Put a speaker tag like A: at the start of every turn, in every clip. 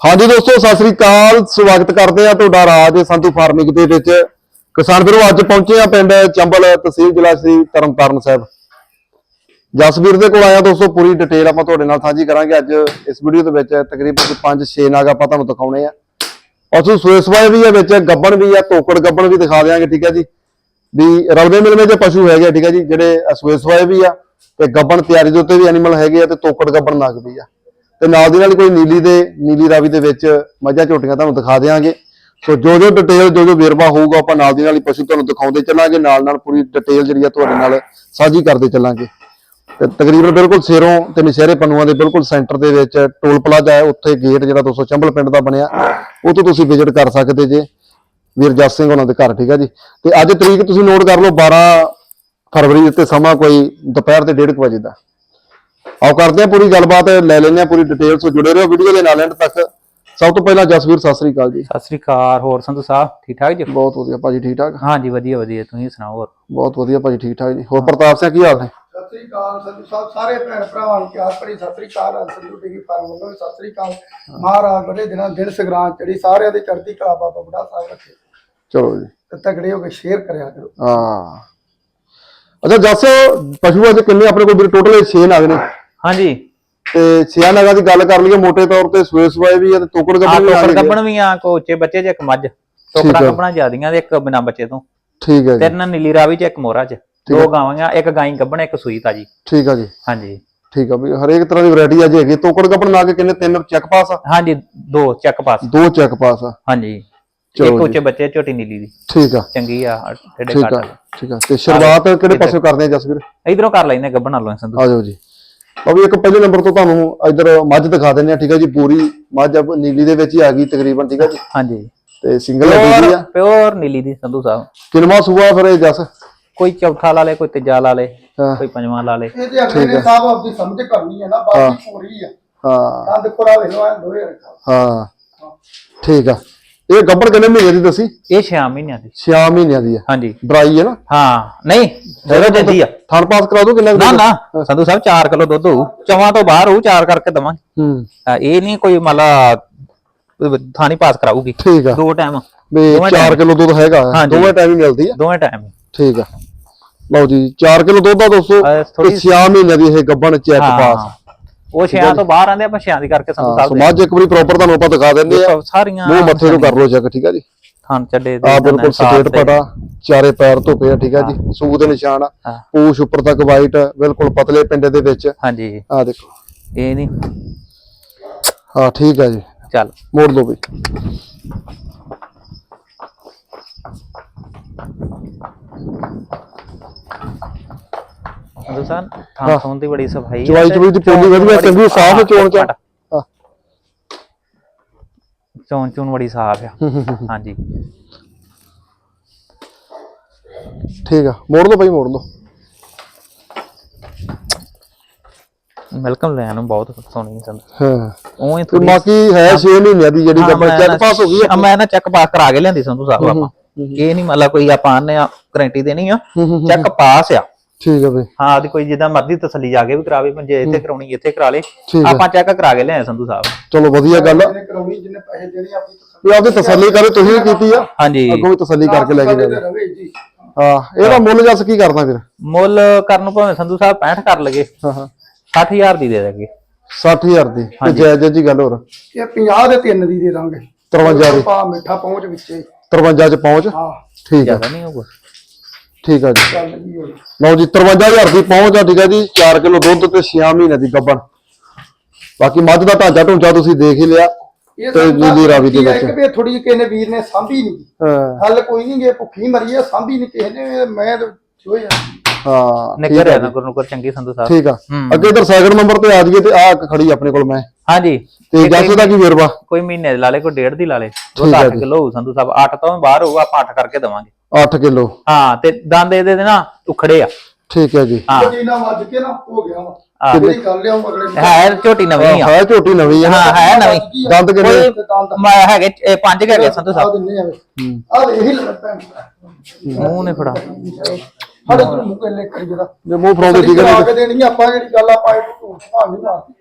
A: ਹਾਂਜੀ ਦੋਸਤੋ ਸਤਿ ਸ੍ਰੀ ਅਕਾਲ। ਸਵਾਗਤ ਕਰਦੇ ਆ ਤੁਹਾਡਾ ਰਾਜ ਸੰਧੂ ਫਾਰਮਿੰਗ ਦੇ ਵਿੱਚ। ਕਿਸਾਨ ਵੀਰੋ ਅੱਜ ਪਹੁੰਚੇ ਆ ਪਿੰਡ ਚੰਬਲ ਤਹਿਸੀਲ ਜ਼ਿਲ੍ਹਾ ਸ੍ਰੀ ਤਰਨਤਾਰਨ ਸਾਹਿਬ। ਜਸਵੀਰ ਦੇ ਕੋਲ ਆਇਆ ਦੋਸਤੋ ਪੂਰੀ ਡਿਟੇਲ ਆਪਾਂ ਤੁਹਾਡੇ ਨਾਲ ਸਾਂਝੀ ਕਰਾਂਗੇ ਅੱਜ ਇਸ ਵੀਡੀਓ ਦੇ ਵਿੱਚ। ਤਕਰੀਬਨ 5-6 ਨਾਗ ਆਪਾਂ ਤੁਹਾਨੂੰ ਦਿਖਾਉਣੇ ਆ। ਔਰ ਸੂਏ ਸਵਾਏ ਵੀ ਆ ਵਿੱਚ ਗੱਬਣ ਵੀ ਆ ਤੋਕੜ ਗੱਬਣ ਵੀ ਦਿਖਾ ਦਿਆਂਗੇ ਠੀਕ ਹੈ ਜੀ। ਵੀ ਰਲਵੇਂ ਮਿਲਵੇਂ ਦੇ ਪਸ਼ੂ ਹੈਗੇ ਆ, ਠੀਕ ਹੈ ਜੀ ਜਿਹੜੇ ਸੂਏ ਸਵਾਏ ਵੀ ਆ ਤੇ ਗੱਬਣ ਤਿਆਰੀ ਦੇ ਉੱਤੇ ਵੀ ਐਨੀਮਲ ਹੈਗੇ ਆ ਤੇ ਤੋਕੜ ਗੱਬਣ ਨਾਗ ਵੀ ਆ। ਤੇ ਨਾਲ ਦੀ ਨਾਲ ਕੋਈ ਨੀਲੀ ਦੇ, ਨੀਲੀ ਰਾਵੀ ਦੇ ਵਿੱਚ ਮੱਝਾਂ ਝੋਟੀਆਂ ਤੁਹਾਨੂੰ ਦਿਖਾ ਦੇਵਾਂਗੇ ਸੋ ਜੋ ਜੋ ਡਿਟੇਲ ਜੋ ਜੋ ਵੇਰਵਾ ਹੋਊਗਾ ਆਪਾਂ ਨਾਲ ਦੀ ਨਾਲ ਹੀ ਪਸ਼ੂ ਤੁਹਾਨੂੰ ਦਿਖਾਉਂਦੇ ਚੱਲਾਂਗੇ, ਨਾਲ ਨਾਲ ਪੂਰੀ ਡਿਟੇਲ ਜਿਹੜੀ ਆ ਤੁਹਾਡੇ ਨਾਲ ਸਾਂਝੀ ਕਰਦੇ ਚੱਲਾਂਗੇ। ਤੇ ਤਕਰੀਬਨ ਬਿਲਕੁਲ ਸਿਰੋਂ ਤੇ ਨਸ਼ਹਿਰੇ ਪੰਨੂਆਂ ਦੇ ਬਿਲਕੁਲ ਸੈਂਟਰ ਦੇ ਵਿੱਚ ਟੋਲ ਪਲਾਜ਼ਾ ਹੈ, ਉੱਥੇ ਗੇਟ ਜਿਹੜਾ 200 ਚੰਬਲ ਪਿੰਡ ਦਾ ਬਣਿਆ, ਉਹ ਤੋਂ ਤੁਸੀਂ ਵਿਜ਼ਿਟ ਕਰ ਸਕਦੇ ਜੇ। ਵੀਰਜਸ ਸਿੰਘ ਉਹਨਾਂ ਦੇ ਘਰ, ਠੀਕ ਹੈ ਜੀ? ਤੇ ਅੱਜ ਤਰੀਕ ਤੁਸੀਂ ਨੋਟ ਕਰ ਲਓ 12 ਫਰਵਰੀ ਤੇ ਸਮਾਂ ਕੋਈ ਦੁਪਹਿਰ ਦੇ 1:30 ਵਜੇ ਦਾ। ਆਓ ਕਰਦੇ ਆ ਪੂਰੀ ਗੱਲਬਾਤ ਲੈ ਲੈਂਦੇ ਆ ਪੂਰੀ ਡਿਟੇਲ ਸੋ ਜੁੜੇ ਰਹੋ ਵੀਡੀਓ ਦੇ ਨਾਲ ਐਂਡ ਤੱਕ। ਸਭ ਤੋਂ ਪਹਿਲਾਂ ਜਸਵੀਰ ਸਤਿ ਸ੍ਰੀ ਅਕਾਲ ਜੀ।
B: ਸਤਿ ਸ੍ਰੀ ਅਕਾਲ ਹੋਰ ਸੰਧੂ ਸਾਹਿਬ ਠੀਕ ਠਾਕ ਜੀ?
A: ਬਹੁਤ ਵਧੀਆ ਭਾਜੀ ਠੀਕ ਠਾਕ
B: ਹਾਂਜੀ ਵਧੀਆ ਵਧੀਆ ਤੁਸੀਂ ਸੁਣਾਓ ਹੋਰ?
A: ਬਹੁਤ ਵਧੀਆ ਭਾਜੀ ਠੀਕ ਠਾਕ ਜੀ। ਹੋਰ ਪ੍ਰਤਾਪ ਸਿੰਘ ਕੀ ਹਾਲ ਨੇ?
C: ਸਤਿ ਸ੍ਰੀ ਅਕਾਲ ਸੰਧੂ ਸਾਹਿਬ ਸਾਰੇ ਭੈਣ ਭਰਾਵਾਂ ਨੂੰ ਪਿਆਰ ਭਰੀ ਸਤਿ ਸ੍ਰੀ ਅਕਾਲ ਸੰਧੂ ਟੀਵੀ ਫਾਰਮ ਵੱਲੋਂ ਸਤਿ ਸ੍ਰੀ ਅਕਾਲ। ਮਹਾਰਾਜ ਬੜੇ ਦਿਨਾਂ ਦਿਨ ਸਗਰਾਂ ਚੜੀ ਸਾਰਿਆਂ ਦੀ ਚੜ੍ਹਦੀ ਕਲਾ ਬਾਬਾ ਬੁੱਢਾ ਸਾਹਿਬ ਰੱਖੇ।
A: ਚਲੋ ਜੀ।
C: ਤੇ ਤਗੜੇ ਹੋ ਕੇ ਸ਼ੇਅਰ ਕਰਿਆ ਕਰੋ।
A: ਹਾਂ। ਅੱਛਾ ਜਸ ਪਸ਼ੂ ਅੱਜ ਕਿੰਨੇ ਆਪਣੇ ਕੋਲ ਟੋਟਲ 6 ਨਗ ਨੇ।
B: ਹਾਂਜੀ।
A: ਤੇ 6 ਨਗਾਂ ਦੀ ਗੱਲ ਕਰ ਲਈਏ ਮੋٹے ਤੌਰ ਤੇ ਸੂਏ ਸਵਾਏ ਵੀ ਆ ਤੇ ਟੋਕੜ
B: ਆ
A: ਗੱਬਣ ਵੀ ਆ
B: ਟੋਕਰ। ਕੱਪਣ ਵੀ ਆ ਕੋਚੇ ਬੱਚੇ ਚ ਇੱਕ ਮੱਝ। ਟੋਕਰਾ
A: ਆ।
B: ਕੱਪਣਾ ਜਿਆਦੀਆਂ ਤੇ ਇੱਕ ਬਿਨਾ ਬੱਚੇ ਤੋਂ।
A: ਠੀਕ ਹੈ ਜੀ।
B: ਤਿੰਨ ਨੀਲੀ ਰਾਵੀ ਚ ਇੱਕ ਮੋਰਾ ਚ। ਦੋ ਗਾਵਾਂ ਇੱਕ ਗਾਈ ਕੱਪਣ ਇੱਕ ਸੂਈ ਤਾਜੀ।
A: ਠੀਕ ਆ ਜੀ।
B: ਹਾਂਜੀ।
A: ਠੀਕ ਆ ਵੀ ਹਰੇਕ ਤਰ੍ਹਾਂ ਦੀ ਵੈਰਾਈਟੀ ਅੱਜ ਹੈਗੀ। ਤੋਕੜ ਗੱਬਣ ਨਾ ਕੇ ਕਿੰਨੇ? ਤਿੰਨ ਚੈੱਕ ਪਾਸ ਆ?
B: ਹਾਂਜੀ ਦੋ ਚੱਕ ਪਾਸ।
A: ਦੋ ਚੈੱਕ ਪਾਸ ਆ।
B: ਹਾਂਜੀ। ਇੱਕ। ਉੱਚੇ ਬੱਚੇ ਝੋਟੀ ਨੀਲੀ ਦੀ।
A: ਠੀਕ ਆ।
B: ਚੰਗੀ ਆ ਢੇਡੇ
A: ਠੀਕ ਆ
B: ਕੱਟ
A: ਠੀਕ ਆ। ਤੇ ਸ਼ੁਰੂਆਤ ਕਿਹੜੇ ਪਾਸੇ ਕਰਦੇ ਆ ਜਸਵੀਰ?
B: ਇਧਰੋਂ ਕਰ ਲੈਨੇ ਗੱਬਣ ਨਾਲੋਂ ਸੰਧੂ
A: ਆ ਜਾਓ ਜੀ। ਉਹ ਵੀ ਇੱਕ ਪਹਿਲੇ ਨੰਬਰ ਤੋਂ ਤੁਹਾਨੂੰ ਇਧਰ ਮੱਝ ਦਿਖਾ ਦਿੰਦੇ ਆ ਠੀਕ ਆ ਜੀ ਪੂਰੀ ਮੱਝ ਅਬ ਨੀਲੀ ਦੇ ਵਿੱਚ ਹੀ ਆ ਗਈ ਤਕਰੀਬਨ ਠੀਕ ਆ ਜੀ।
B: ਹਾਂਜੀ।
A: ਤੇ ਸਿੰਗਲ
B: ਪਿਓਰ
A: ਆ।
B: ਪਿਓਰ ਨੀਲੀ ਦੀ ਸੰਧੂ ਸਾਹਿਬ।
A: ਕਿਨਵਾ ਸੂਆ ਫਿਰ ਇਹ ਜਸ?
B: ਕੋਈ ਚੌਥਾ ਲਾ ਲੇ ਕੋਈ ਤੀਜਾ ਲਾ ਲੇ
A: ਹਾਂ।
B: ਕੋਈ ਪੰਜਵਾਂ ਲਾ ਲੇ।
C: ਇਹ ਤੇ ਅਗਲੇ ਨੇ ਸਾਹਿਬ ਆਪਦੀ ਸਮਝ ਕਰਨੀ ਹੈ ਨਾ ਬਾਕੀ ਪੂਰੀ ਆ।
A: ਹਾਂ।
C: ਕੰਦ ਕੋਰਾ ਵੇਲੋ ਐ ਦੋਏ ਰੱਖਾ।
A: ਹਾਂ। ਠੀਕ ਆ। ਇਹ ਗੱਬੜ ਕਿੰਨੇ ਮਹੀਨੇ ਦੀ ਦੱਸੀ?
B: ਇਹ 6 ਮਹੀਨਿਆਂ ਦੀ।
A: 6 ਮਹੀਨਿਆਂ ਦੀ ਆ।
B: ਹਾਂਜੀ।
A: ਡਰਾਈ ਹੈ ਨਾ?
B: ਹਾਂ ਨਹੀਂ ਜਿਹੜਾ ਦਿੰਦੀ ਆ।
A: ਥਣ ਪਾਸ ਕਰਾ ਦੋ ਕਿੰਨਾ
B: ਨਾ? ਨਾ ਸੰਧੂ ਸਾਹਿਬ 4 ਕਿਲੋ ਦੁੱਧ ਹੋਊ। ਚਵਾਂ ਤੋਂ ਬਾਹਰ ਹੋਊ 4 ਕਰਕੇ ਦਵਾਂਗੇ।
A: ਹੂੰ।
B: ਹਾਂ, ਇਹ ਨਹੀਂ ਕੋਈ ਮਤਲਬ ਥਾਣੀ ਪਾਸ ਕਰਾਊਗੀ।
A: ਠੀਕ ਆ।
B: ਦੋ ਟਾਈਮ।
A: ਵੀ
B: ਦੋਵੇਂ
A: 4 ਕਿਲੋ ਦੁੱਧ ਹੈਗਾ। ਦੋਵੇਂ ਟਾਈਮ ਹੀ ਮਿਲਦੀ ਆ।
B: ਦੋਵੇਂ ਟਾਈਮ
A: ਠੀਕ ਆ। ਲਓ ਜੀ 4 ਕਿਲੋ ਦੁੱਧ ਆ ਦੋਸਤੋ।
B: ਅਹ
A: ਤੇ
B: ਥੋੜੀ
A: 6 ਮਹੀਨਿਆਂ ਦੀ ਇਹ ਗੱਬਣ ਚੈੱਕ ਪਾਸ।
B: ਉਹ ਛਿਆਂ ਤੋਂ ਬਾਹਰ ਆਂਦੇ ਆਪਾਂ ਛਿਆਂ ਦੀ ਕਰਕੇ
A: ਹਾਂ
B: ਸਾਹਿਬ ਦੇ
A: ਸਮਾਜ ਇੱਕ ਵਾਰੀ ਪ੍ਰੋਪਰ ਤੁਹਾਨੂੰ ਆਪਾਂ ਦਿਖਾ ਦਿੰਦੇ ਆ।
B: ਸਾਰੀਆਂ
A: ਮੂੰਹ ਮੱਥੇ ਤੋਂ ਕਰ ਲਓ ਚੈੱਕ ਠੀਕ ਆ ਜੀ।
B: ਥਾਨ ਚੱਡੇ
A: ਆ ਬਿਲਕੁਲ ਸਟੇਟ ਪਟਾ ਚਾਰੇ ਪੈਰ ਧੋਪੇ ਆ ਠੀਕ ਆ ਜੀ। ਸੂਹ ਦੇ ਨਿਸ਼ਾਨ ਆ। ਪੂਛ ਉੱਪਰ ਤੱਕ ਵਾਈਟ ਬਿਲਕੁਲ ਪਤਲੇ ਪਿੰਡੇ ਦੇ ਵਿੱਚ।
B: ਹਾਂਜੀ।
A: ਆ ਦੇਖੋ।
B: ਇਹ ਨਹੀਂ।
A: ਹਾਂ ਠੀਕ ਆ ਜੀ।
B: ਚੱਲ।
A: ਮੋੜ ਦੋ ਬਈ
B: ਸੰਧੂ ਸਾਹਿਬ ਥਾਂ ਥੋਂ ਦੀ ਬੜੀ ਸਫ਼ਾਈ ਆ
A: ਚਵਾਈ ਚਵਾਈ ਦੀ ਪੋਲੀ ਵਧੀਆ ਚੰਗੀ ਸਾਫ਼
B: ਹਾਂ,
A: ਚੋਣ ਚ। ਹਾਂ।
B: ਚੋਣ ਚੂਣ ਬੜੀ ਸਾਫ਼ ਆ। ਹਾਂਜੀ।
A: ਠੀਕ ਆ ਮੋੜ ਦੋ ਬਈ ਮੋੜ ਦੋ।
B: ਵੈਲਕਮ ਲੈਣ ਨੂੰ ਬਹੁਤ ਸੋਹਣੀ ਸੰਧੂ
A: ਹਾਂ
B: ਉਹ ਹੀ।
A: ਤੇ ਬਾਕੀ ਹੈ 6 ਮਹੀਨਿਆਂ ਦੀ ਜਿਹੜੀ ਗੱਬਣ ਚੈੱਕ ਪਾਸ ਹੋ ਗਈ
B: ਆ। ਮੈਂ ਨਾ ਚੈੱਕ ਪਾਸ ਕਰਾ ਕੇ ਲਿਆਂਦੀ ਸੰਧੂ ਸਾਹਿਬ ਆਪਾਂ। ਇਹ ਨਹੀਂ ਮਤਲਬ ਕੋਈ ਆਪਾਂ ਆ ਗਰੰਟੀ ਦੇਣੀ ਆ। ਚੈੱਕ ਪਾਸ ਆ।
A: ਠੀਕ ਆ ਬਈ।
B: ਹਾਂ ਉਹਦੀ ਕੋਈ ਜਿੱਦਾਂ ਮਰਜ਼ੀ ਤਸੱਲੀ ਜਾ ਕੇ ਵੀ ਕਰਾਵੇ ਪੰਜੇ ਇੱਥੇ ਕਰਾਉਣੀ ਇੱਥੇ ਕਰਾ ਲੇ।
A: ਠੀਕ ਆ।
B: ਆਪਾਂ ਚੈੱਕ ਕਰਾ ਕੇ ਲਿਆਏ ਸੰਧੂ ਸਾਹਿਬ।
A: ਚਲੋ ਵਧੀਆ ਗੱਲ ਆ।
C: ਜਿਹਨੇ ਕਰਾਉਣੀ ਜਿਹਨੇ ਪੈਸੇ ਦੇਣੇ ਆਪਣੀ ਤਸੱਲੀ
A: ਵੀ ਆਪਦੀ ਤਸੱਲੀ ਕਰੇ ਤੁਸੀਂ ਵੀ ਕੀਤੀ ਆ।
B: ਹਾਂਜੀ।
A: ਅੱਗੋਂ ਵੀ ਤਸੱਲੀ ਕਰਕੇ ਲੈ ਕੇ ਜਾਵੇ
C: ਤੇ ਰਵੇ ਜੀ।
A: ਹਾਂ ਇਹਦਾ ਮੁੱਲ ਜੱਸ ਕੀ ਕਰਦਾ ਫਿਰ?
B: ਮੁੱਲ ਕਰਨ ਨੂੰ ਭਾਵੇਂ ਸੰਧੂ ਸਾਹਿਬ 65 ਕਰ ਲਗੇ।
A: ਹਾਂ ਹਾਂ।
B: 60000 ਦੀ ਦੇ ਦੇਗੇ
A: 60000 ਦੀ। ਤੇ ਜਾਇਜ਼ ਜੀ ਗੱਲ ਹੋਰ।
C: ਇਹ 50 ਦੇ ਤਿੰਨ ਦੀ ਦੇ ਦਾਂਗੇ।
A: 53 ਦੀ।
C: ਪਾ ਮਿੱਠਾ ਪਹੁੰਚ ਵਿੱਚੇ।
A: 53 ਚ ਪਹੁੰਚ।
C: ਹਾਂ।
A: ਠੀਕ ਆ।
B: ਜ਼ਿਆਦਾ ਨਹੀਂ ਹੋਊਗਾ।
A: ਠੀਕ ਆ ਜੀ।
C: ਚੱਲ ਜੀ ਹੋਈ।
A: ਲਓ ਜੀ 53000 ਦੀ ਪਹੁੰਚ ਆ ਠੀਕ ਆ ਜੀ। 4 ਕਿਲੋ ਦੁੱਧ ਤੇ 6 ਮਹੀਨੇ ਦੀ ਗੱਬਣ। ਬਾਕੀ ਮੱਝ ਦਾ ਢਾਂਚਾ ਢੁੰਚਾ ਤੁਸੀਂ ਦੇਖ ਹੀ ਲਿਆ।
C: ਇਹ
A: ਤੇ
C: ਸਾਹਿਬ
A: ਨੀਲੀ ਰਾਵੀ ਦੇ
C: ਕੀ
A: ਵਿੱਚ।
C: ਇੱਕ ਵੀ ਥੋੜੀ ਜਿਹੀ ਕਿਸੇ ਨੇ ਵੀਰ ਨੇ ਸਾਂਭੀ ਨਹੀਂ
A: ਹਾਂ।
C: ਹੱਲ ਕੋਈ ਨਹੀਂ ਜੇ ਭੁੱਖੀ ਮਰੀ ਆ ਸਾਂਭੀ ਨਹੀਂ ਕਿਸੇ ਨੇ। ਮੈਂ ਤਾਂ ਜੋ ਜਾ
A: ਹਾਂ
B: ਨਿੱਗਰ ਹੈ ਨਾ ਗੁਰੂ ਚੰਗੀ ਸੰਧੂ ਸਾਹਿਬ।
A: ਠੀਕ ਆ। ਅੱਗੇ ਇਧਰ ਸੈਕਿੰਡ ਨੰਬਰ ਤੇ ਆ ਜਾਈਏ ਤੇ ਆ ਖੜੀ ਆਪਣੇ ਕੋਲ ਮੈਂ।
B: ਹਾਂਜੀ।
A: ਤੇ ਜੱਸ ਦਾ ਕੀ ਵੇਰਵਾ?
B: ਕੋਈ ਮਹੀਨੇ ਦੇ ਲਾ ਲੇ ਕੋਈ ਡੇਢ ਦੀ ਲਾ ਲੇ। ਉਹ
A: ਠੀਕ ਆ
B: 8 ਕਿਲੋ ਹੋਊ ਸੰਧੂ ਸਾਹਿਬ। 8 ਤੋਂ ਬਾਹਰ ਹੋਊ ਆਪਾਂ 8 ਕਰਕੇ ਦਵਾਂਗੇ।
A: 8 ਕਿਲੋ।
B: ਹਾਂ ਤੇ ਦੰਦ ਇਹਦੇ ਦੇ ਨਾ ਉਖੜੇ ਆ।
A: ਠੀਕ ਹੈ ਜੀ।
B: ਹਾਂ।
C: ਜੀ ਨਾ ਵੱਜ ਕੇ ਨਾ ਹੋ ਗਿਆ ਵਾ।
B: ਹਾਂ।
C: ਜਿਹੜੀ ਗੱਲ ਆ ਉਹ ਅਗਲੇ
B: ਹੈ ਝੋਟੀ ਨਵੀਂ ਆ।
A: ਹੈ ਝੋਟੀ ਨਵੀਂ ਆ।
B: ਹਾਂ ਹੈ ਨਵੀਂ।
A: ਦੰਦ ਕਿੰਨੇ?
B: ਹੈਗੇ ਇਹ ਪੰਜ ਹੈਗੇ ਸੰਧੂ
C: ਆ
B: ਸਾਹਿਬ।
C: ਇਹੀ ਲੱਗਦਾ
B: ਮੂੰਹ ਨੇ ਫੜਾ।
C: ਸਾਡੇ ਤੋਂ ਮੁੱਕੇ ਲੈ ਕਰ ਜਰਾ
A: ਜੇ ਮੂੰਹ ਫਰਾਉਂਦੇ ਠੀਕ
C: ਕਰਾ
A: ਹੈ
C: ਕੇ ਦੇਣੀ ਆਪਾਂ ਜਿਹੜੀ ਗੱਲ ਆਪਾਂ ਇਹ ਝੂਠ ਭਾਣ ਨਹੀਂ ਮਾਰਦੇ।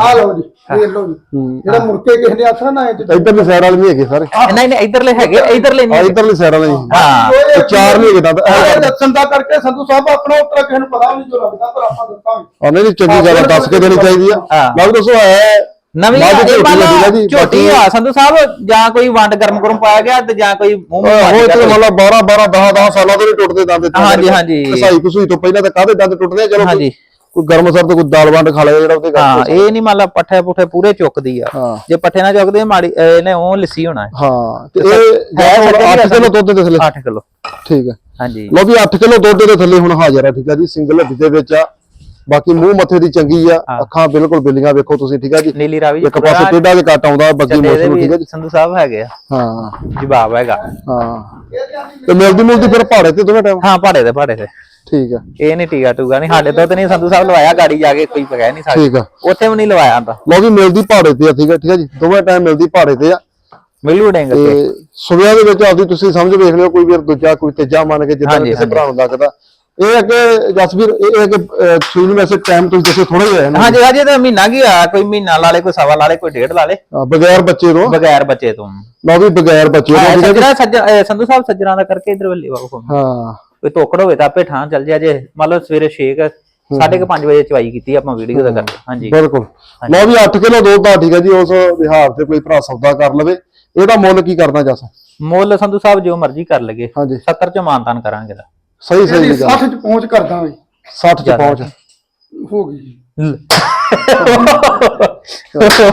C: ਆ ਲਓ ਜੀ ਦੇਖ ਲਓ ਜੀ।
A: ਹੂੰ।
C: ਜਿਹੜਾ ਮੁਰਕੇ ਕਿਸੇ ਨੇ ਆਖਣਾ ਨਾ ਇਹ ਤੇ
A: ਇਧਰਲੀ ਸਾਈਡ ਵਾਲੇ ਨਹੀਂ ਹੈਗੇ ਸਾਰੇ।
B: ਨਹੀਂ ਨਹੀਂ ਇਧਰਲੇ ਹੈਗੇ ਇਧਰਲੇ
A: ਆ
B: ਨਹੀਂ
A: ਇਧਰਲੀ ਸਾਈਡ ਵਾਲੇ ਨਹੀਂ।
B: ਹਾਂ।
A: ਇਹ ਚਾਰ ਨਹੀਂ ਹੈਗੇ ਦੰਦ
C: ਇਹ ਲੱਛਣ ਦਾ ਕਰਕੇ ਸੰਧੂ ਸਾਹਿਬ ਆਪਣਾ ਉਤਰਾ ਕਿਸੇ ਨੂੰ ਪਤਾ ਨਹੀਂ ਜੋ ਲੱਗਦਾ ਪਰ ਆਪਾਂ ਦੱਸਾਂਗੇ।
A: ਉਹਨੇ ਨਹੀਂ ਚੰਗੀ ਗੱਲ ਦੱਸ ਕੇ ਦੇਣੀ ਚਾਹੀਦੀ ਆ। ਮੈਂ ਦੱਸੋ ਹੈ
B: ਨਵੀਂ
A: ਝੋਟੀ
B: ਮੰਨ
A: ਆ ਜੀ,
B: ਝੋਟੀ
A: ਬਾਕੀ-
B: ਆ ਸੰਧੂ ਸਾਹਿਬ ਜਾਂ ਕੋਈ ਵੰਡ ਗਰਮ ਗਰਮ ਪਾਇਆ ਗਿਆ ਤੇ ਜਾਂ ਕੋਈ ਮੂੰਹ
A: ਉਹ ਤੇ
B: ਗਿਆ
A: ਮਤਲਬ 12 12 10 10 ਸਾਲਾਂ ਤੋਂ ਨਹੀਂ ਟੁੱਟਦੇ ਦੰਦ ਇੱਥੇ
B: ਹਾਂਜੀ, ਹਾਂਜੀ।
A: ਕਸਾਈ ਕਸੂਈ ਤੋਂ ਪਹਿਲਾਂ ਤਾਂ ਕਾਹਦੇ ਦੰਦ ਟੁੱਟਦੇ ਆ? ਚਲੋ
B: ਹਾਂਜੀ।
A: ਕੋਈ ਗਰਮ ਸਰਦ ਕੋਈ ਦਾਲ ਵੰਡ ਖਾ ਲਿਆ ਜਿਹੜਾ ਉਹਦੇ
B: ਹਾਂ
A: ਕਰਕੇ
B: ਇਹ ਨਹੀਂ ਮੰਨ ਲਾ ਪੱਠੇ ਪੁੱਠੇ ਪੂਰੇ ਚੁੱਕਦੀ ਆ।
A: ਹਾਂ।
B: ਜੇ ਪੱਠੇ ਨਾ ਚੁੱਕਦੇ ਮਾੜੀ ਇਹਨੇ ਉਹ ਲਿੱਸੀ ਹੋਣਾ। ਹੈ
A: ਹਾਂ ਤੇ
B: ਹੈ
A: ਇਹ
B: ਸੱਜਣ
A: 8
B: ਵੀ
A: ਕਿਲੋ ਦੁੱਧ ਦੇ ਥੱਲੇ।
B: 8 ਕਿਲੋ।
A: ਠੀਕ ਹੈ।
B: ਹਾਂਜੀ।
A: ਲੋ ਵੀ 8 ਕਿਲੋ ਦੁੱਧ ਦੇ ਥੱਲੇ ਹੁਣ ਹਾਜ਼ਰ ਹੈ ਠੀਕ ਹੈ ਜੀ। ਸਿੰਗਲ ਹੱਡੀ ਦੇ ਵਿੱਚ ਆ। ਬਾਕੀ ਮੂੰਹ ਮੱਥੇ ਦੀ ਚੰਗੀ ਆ। ਅੱਖਾਂ ਬਿਲਕੁਲ ਬਿੱਲੀਆਂ ਵੇਖੋ ਤੁਸੀਂ ਠੀਕ ਹੈ ਜੀ?
B: ਨੀਲੀ ਰਾਵੀ
A: ਇੱਕ ਪਾਸੇ ਟੇਢਾ ਜਿਹਾ ਕੱਟ ਆਉਂਦਾ ਬਾਕੀ ਮੌਸਮ ਠੀਕ ਹੈ ਜੀ।
B: ਸੰਧੂ ਸਾਹਿਬ ਹੈਗੇ ਆ।
A: ਹਾਂ।
B: ਜਵਾਬ ਹੈਗਾ।
A: ਹਾਂ। ਤੇ ਮਿਲਦੀ ਮੁਲਦੀ ਫਿਰ ਪਹਾੜੇ ਤੇ ਦੋਵੇਂ ਟਾਈਮ
B: ਹਾਂ ਪਾੜੇ ਤੇ ਪਾੜੇ ਤੇ।
A: ਠੀਕ ਹੈ
B: ਇਹ ਨਹੀਂ ਟੀਕਾ ਟੂਗਾ ਨਹੀਂ ਸਾਡੇ ਤੋਂ ਤੇ ਨਹੀਂ ਸੰਧੂ ਸਾਹਿਬ ਲਵਾਇਆ ਗਾੜੀ ਜਾ ਕੇ ਕੋਈ ਕਹਿ ਨਹੀਂ ਸਕਦਾ
A: ਠੀਕ ਆ।
B: ਉੱਥੇ ਵੀ ਨਹੀਂ ਲਵਾਇਆ ਹੁੰਦਾ।
A: ਲੋ ਵੀ ਮਿਲਦੀ ਪਹਾੜੇ ਤੇ ਆ ਠੀਕ ਹੈ ਠੀਕ ਹੈ ਜੀ? ਦੋਵੇਂ ਟਾਈਮ ਮਿਲਦੀ ਪਹਾੜੇ ਤੇ ਆ।
B: ਮਿਲੂ ਡੇਂਗ ਤੇ।
A: ਸੁਬਿਆਂ ਦੇ ਵਿੱਚ ਆਪਦੀ ਤੁਸੀਂ ਸਮਝ ਵੇਖ ਲਿਓ ਕੋਈ ਵੀਰ ਦੂਜਾ ਕੋਈ ਤੀਜਾ ਮੰਨ ਕੇ ਜਿੱਦਾਂ ਕਿਸੇ। ਭਰਾ ਨੂੰ ਲੱਗਦਾ। ਇਹ ਹੈ ਕਿ ਜਸਵੀਰ ਇਹ ਹੈ ਕਿ ਅਹ, ਸੂਈ ਨੂੰ ਵੈਸੇ ਟਾਈਮ ਤੁਸੀਂ ਦੱਸੇ ਥੋੜਾ ਹੀ ਹੋਇਆ ਨਾ
B: ਹਾਂਜੀ ਹਾਂਜੀ ਤਾਂ ਮਹੀਨਾ ਕੀ ਆ ਕੋਈ ਮਹੀਨਾ ਲਾ ਲੇ ਕੋਈ ਸਵਾ ਲਾ ਲੇ ਕੋਈ ਡੇਢ ਲਾ ਲੇ।
A: ਹਾਂ, ਬਗੈਰ ਬੱਚੇ ਤੋਂ।
B: ਬਗੈਰ ਬੱਚੇ ਤੋਂ।
A: ਲਓ ਵੀ ਬਗੈਰ ਬੱਚੇ ਤੋਂ। ਹੈ
B: ਸੱਜਣਾ ਸੰਧੂ ਸਾਹਿਬ ਸੱਜਣਾ ਦਾ ਕਰਕੇ ਇਧਰ ਵੱਲੇ ਬਾਬੂ
A: ਹਾਂ।
B: ਕੋਈ ਤੋਕੜ ਹੋਵੇ ਤਾਂ ਆਪੇ ਠਾਂ ਚੱਲ ਜਾ ਜੇ ਮੰਨ ਲਓ ਸਵੇਰੇ 6 ਸਾਢੇ 5 ਵਜੇ ਚਵਾਈ ਕੀਤੀ ਆਪਾਂ ਵੀਡੀਓ ਦਾ ਕਰਦੇ ਹਾਂਜੀ।
A: ਬਿਲਕੁਲ। ਲਓ ਵੀ 8 ਕਿਲੋ ਦੁੱਧ ਆ ਠੀਕ ਹੈ ਜੀ ਉਸ ਵਿਹਾਰ ਤੇ ਕੋਈ ਭਰਾ ਸੌਦਾ ਕਰ ਲਵੇ। ਇਹਦਾ ਮੁੱਲ ਕੀ ਕਰਨਾ ਜਸ?
B: ਮੁੱਲ ਸੰਧੂ ਸਾਹਿਬ ਜੋ ਮਰਜ਼ੀ ਕਰ ਲਗੇ।
A: ਹਾਂਜੀ।
B: 70 ਚ ਮਾਨਤਾਨ ਕਰਾਂਗੇ ਦਾ
A: ਸਹੀ ਸਹੀ ਗੱਲ।
C: 60 ਚ ਪਹੁੰਚ ਕਰਦਾ ਵੇ।
A: 60 ਚ ਪਹੁੰਚ।
C: ਹੋ ਗਈ ਜੀ।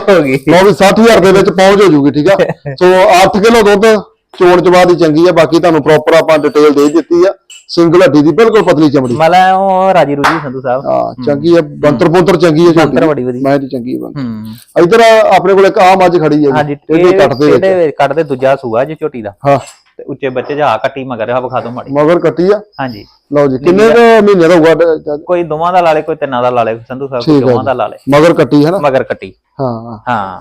B: ਹੋ ਗਈ।
A: ਲਓ ਵੀ 60000 ਦੇ ਵਿੱਚ ਪਹੁੰਚ ਹੋ ਜੂਗੀ ਠੀਕ ਆ? ਸੋ 8 ਕਿਲੋ ਦੁੱਧ ਚੋਣ ਚ ਬਾਅਦ ਹੀ ਚੰਗੀ ਆ ਬਾਕੀ ਤੁਹਾਨੂੰ ਪ੍ਰੋਪਰ ਆਪਾਂ ਡਿਟੇਲ ਦੇ ਦਿੱਤੀ ਆ। ਸਿੰਗਲ ਹੱਡੀ ਦੀ ਬਿਲਕੁਲ ਪਤਲੀ ਚਮੜੀ।
B: ਮਲਾ ਉਹ ਰਾਜੀ ਰੂਜੀ ਸੰਧੂ ਸਾਹਿਬ।
A: ਹਾਂ ਚੰਗੀ ਆ ਬੰਤਰ ਬੰਤਰ ਚੰਗੀ ਆ
B: ਬੰਤਰ ਬੜੀ ਵਧੀਆ।
A: ਮੈਂ ਦੀ ਚੰਗੀ ਆ ਬੰਤਰ
B: ਹੂੰ।
A: ਇੱਧਰ ਆਪਣੇ ਕੋਲ ਇੱਕ ਆਮ ਅੱਜ ਖੜੀ ਹੈ
B: ਹਾਂਜੀ
A: ਜੀ ਇਹਦੇ ਕੱਟ ਦੇ ਵਿੱਚ।
B: ਇਹਦੇ ਕੱਟਦੇ ਦੂਜਾ ਸੂਆ ਜੇ ਝੋਟੀ ਦਾ।
A: ਹਾਂ।
B: ਤੇ ਉੱਚੇ ਬੱਚੇ ਜਾ ਕੱਟੀ ਮਗਰ ਆ ਵਿਖਾ ਦੋ ਮਾੜੀ
A: ਮਗਰ ਕੱਟੀ ਆ?
B: ਹਾਂਜੀ।
A: ਲਓ ਜੀ ਕਿੰਨੇ ਕੁ ਮਹੀਨੇ ਦਾ ਹੋਊਗਾ
B: ਕੋਈ ਦੋਵਾਂ ਦਾ ਲਾ ਲੇ ਕੋਈ ਤਿੰਨਾਂ ਦਾ ਲਾ ਲੇ ਸੰਧੂ ਸਾਹਿਬ ਕੋਈ ਦੋਵਾਂ। ਦਾ ਲਾ ਲੇ।
A: ਮਗਰ ਕੱਟੀ ਹੈ ਨਾ?
B: ਮਗਰ ਕੱਟੀ।
A: ਹਾਂ।
B: ਹਾਂ।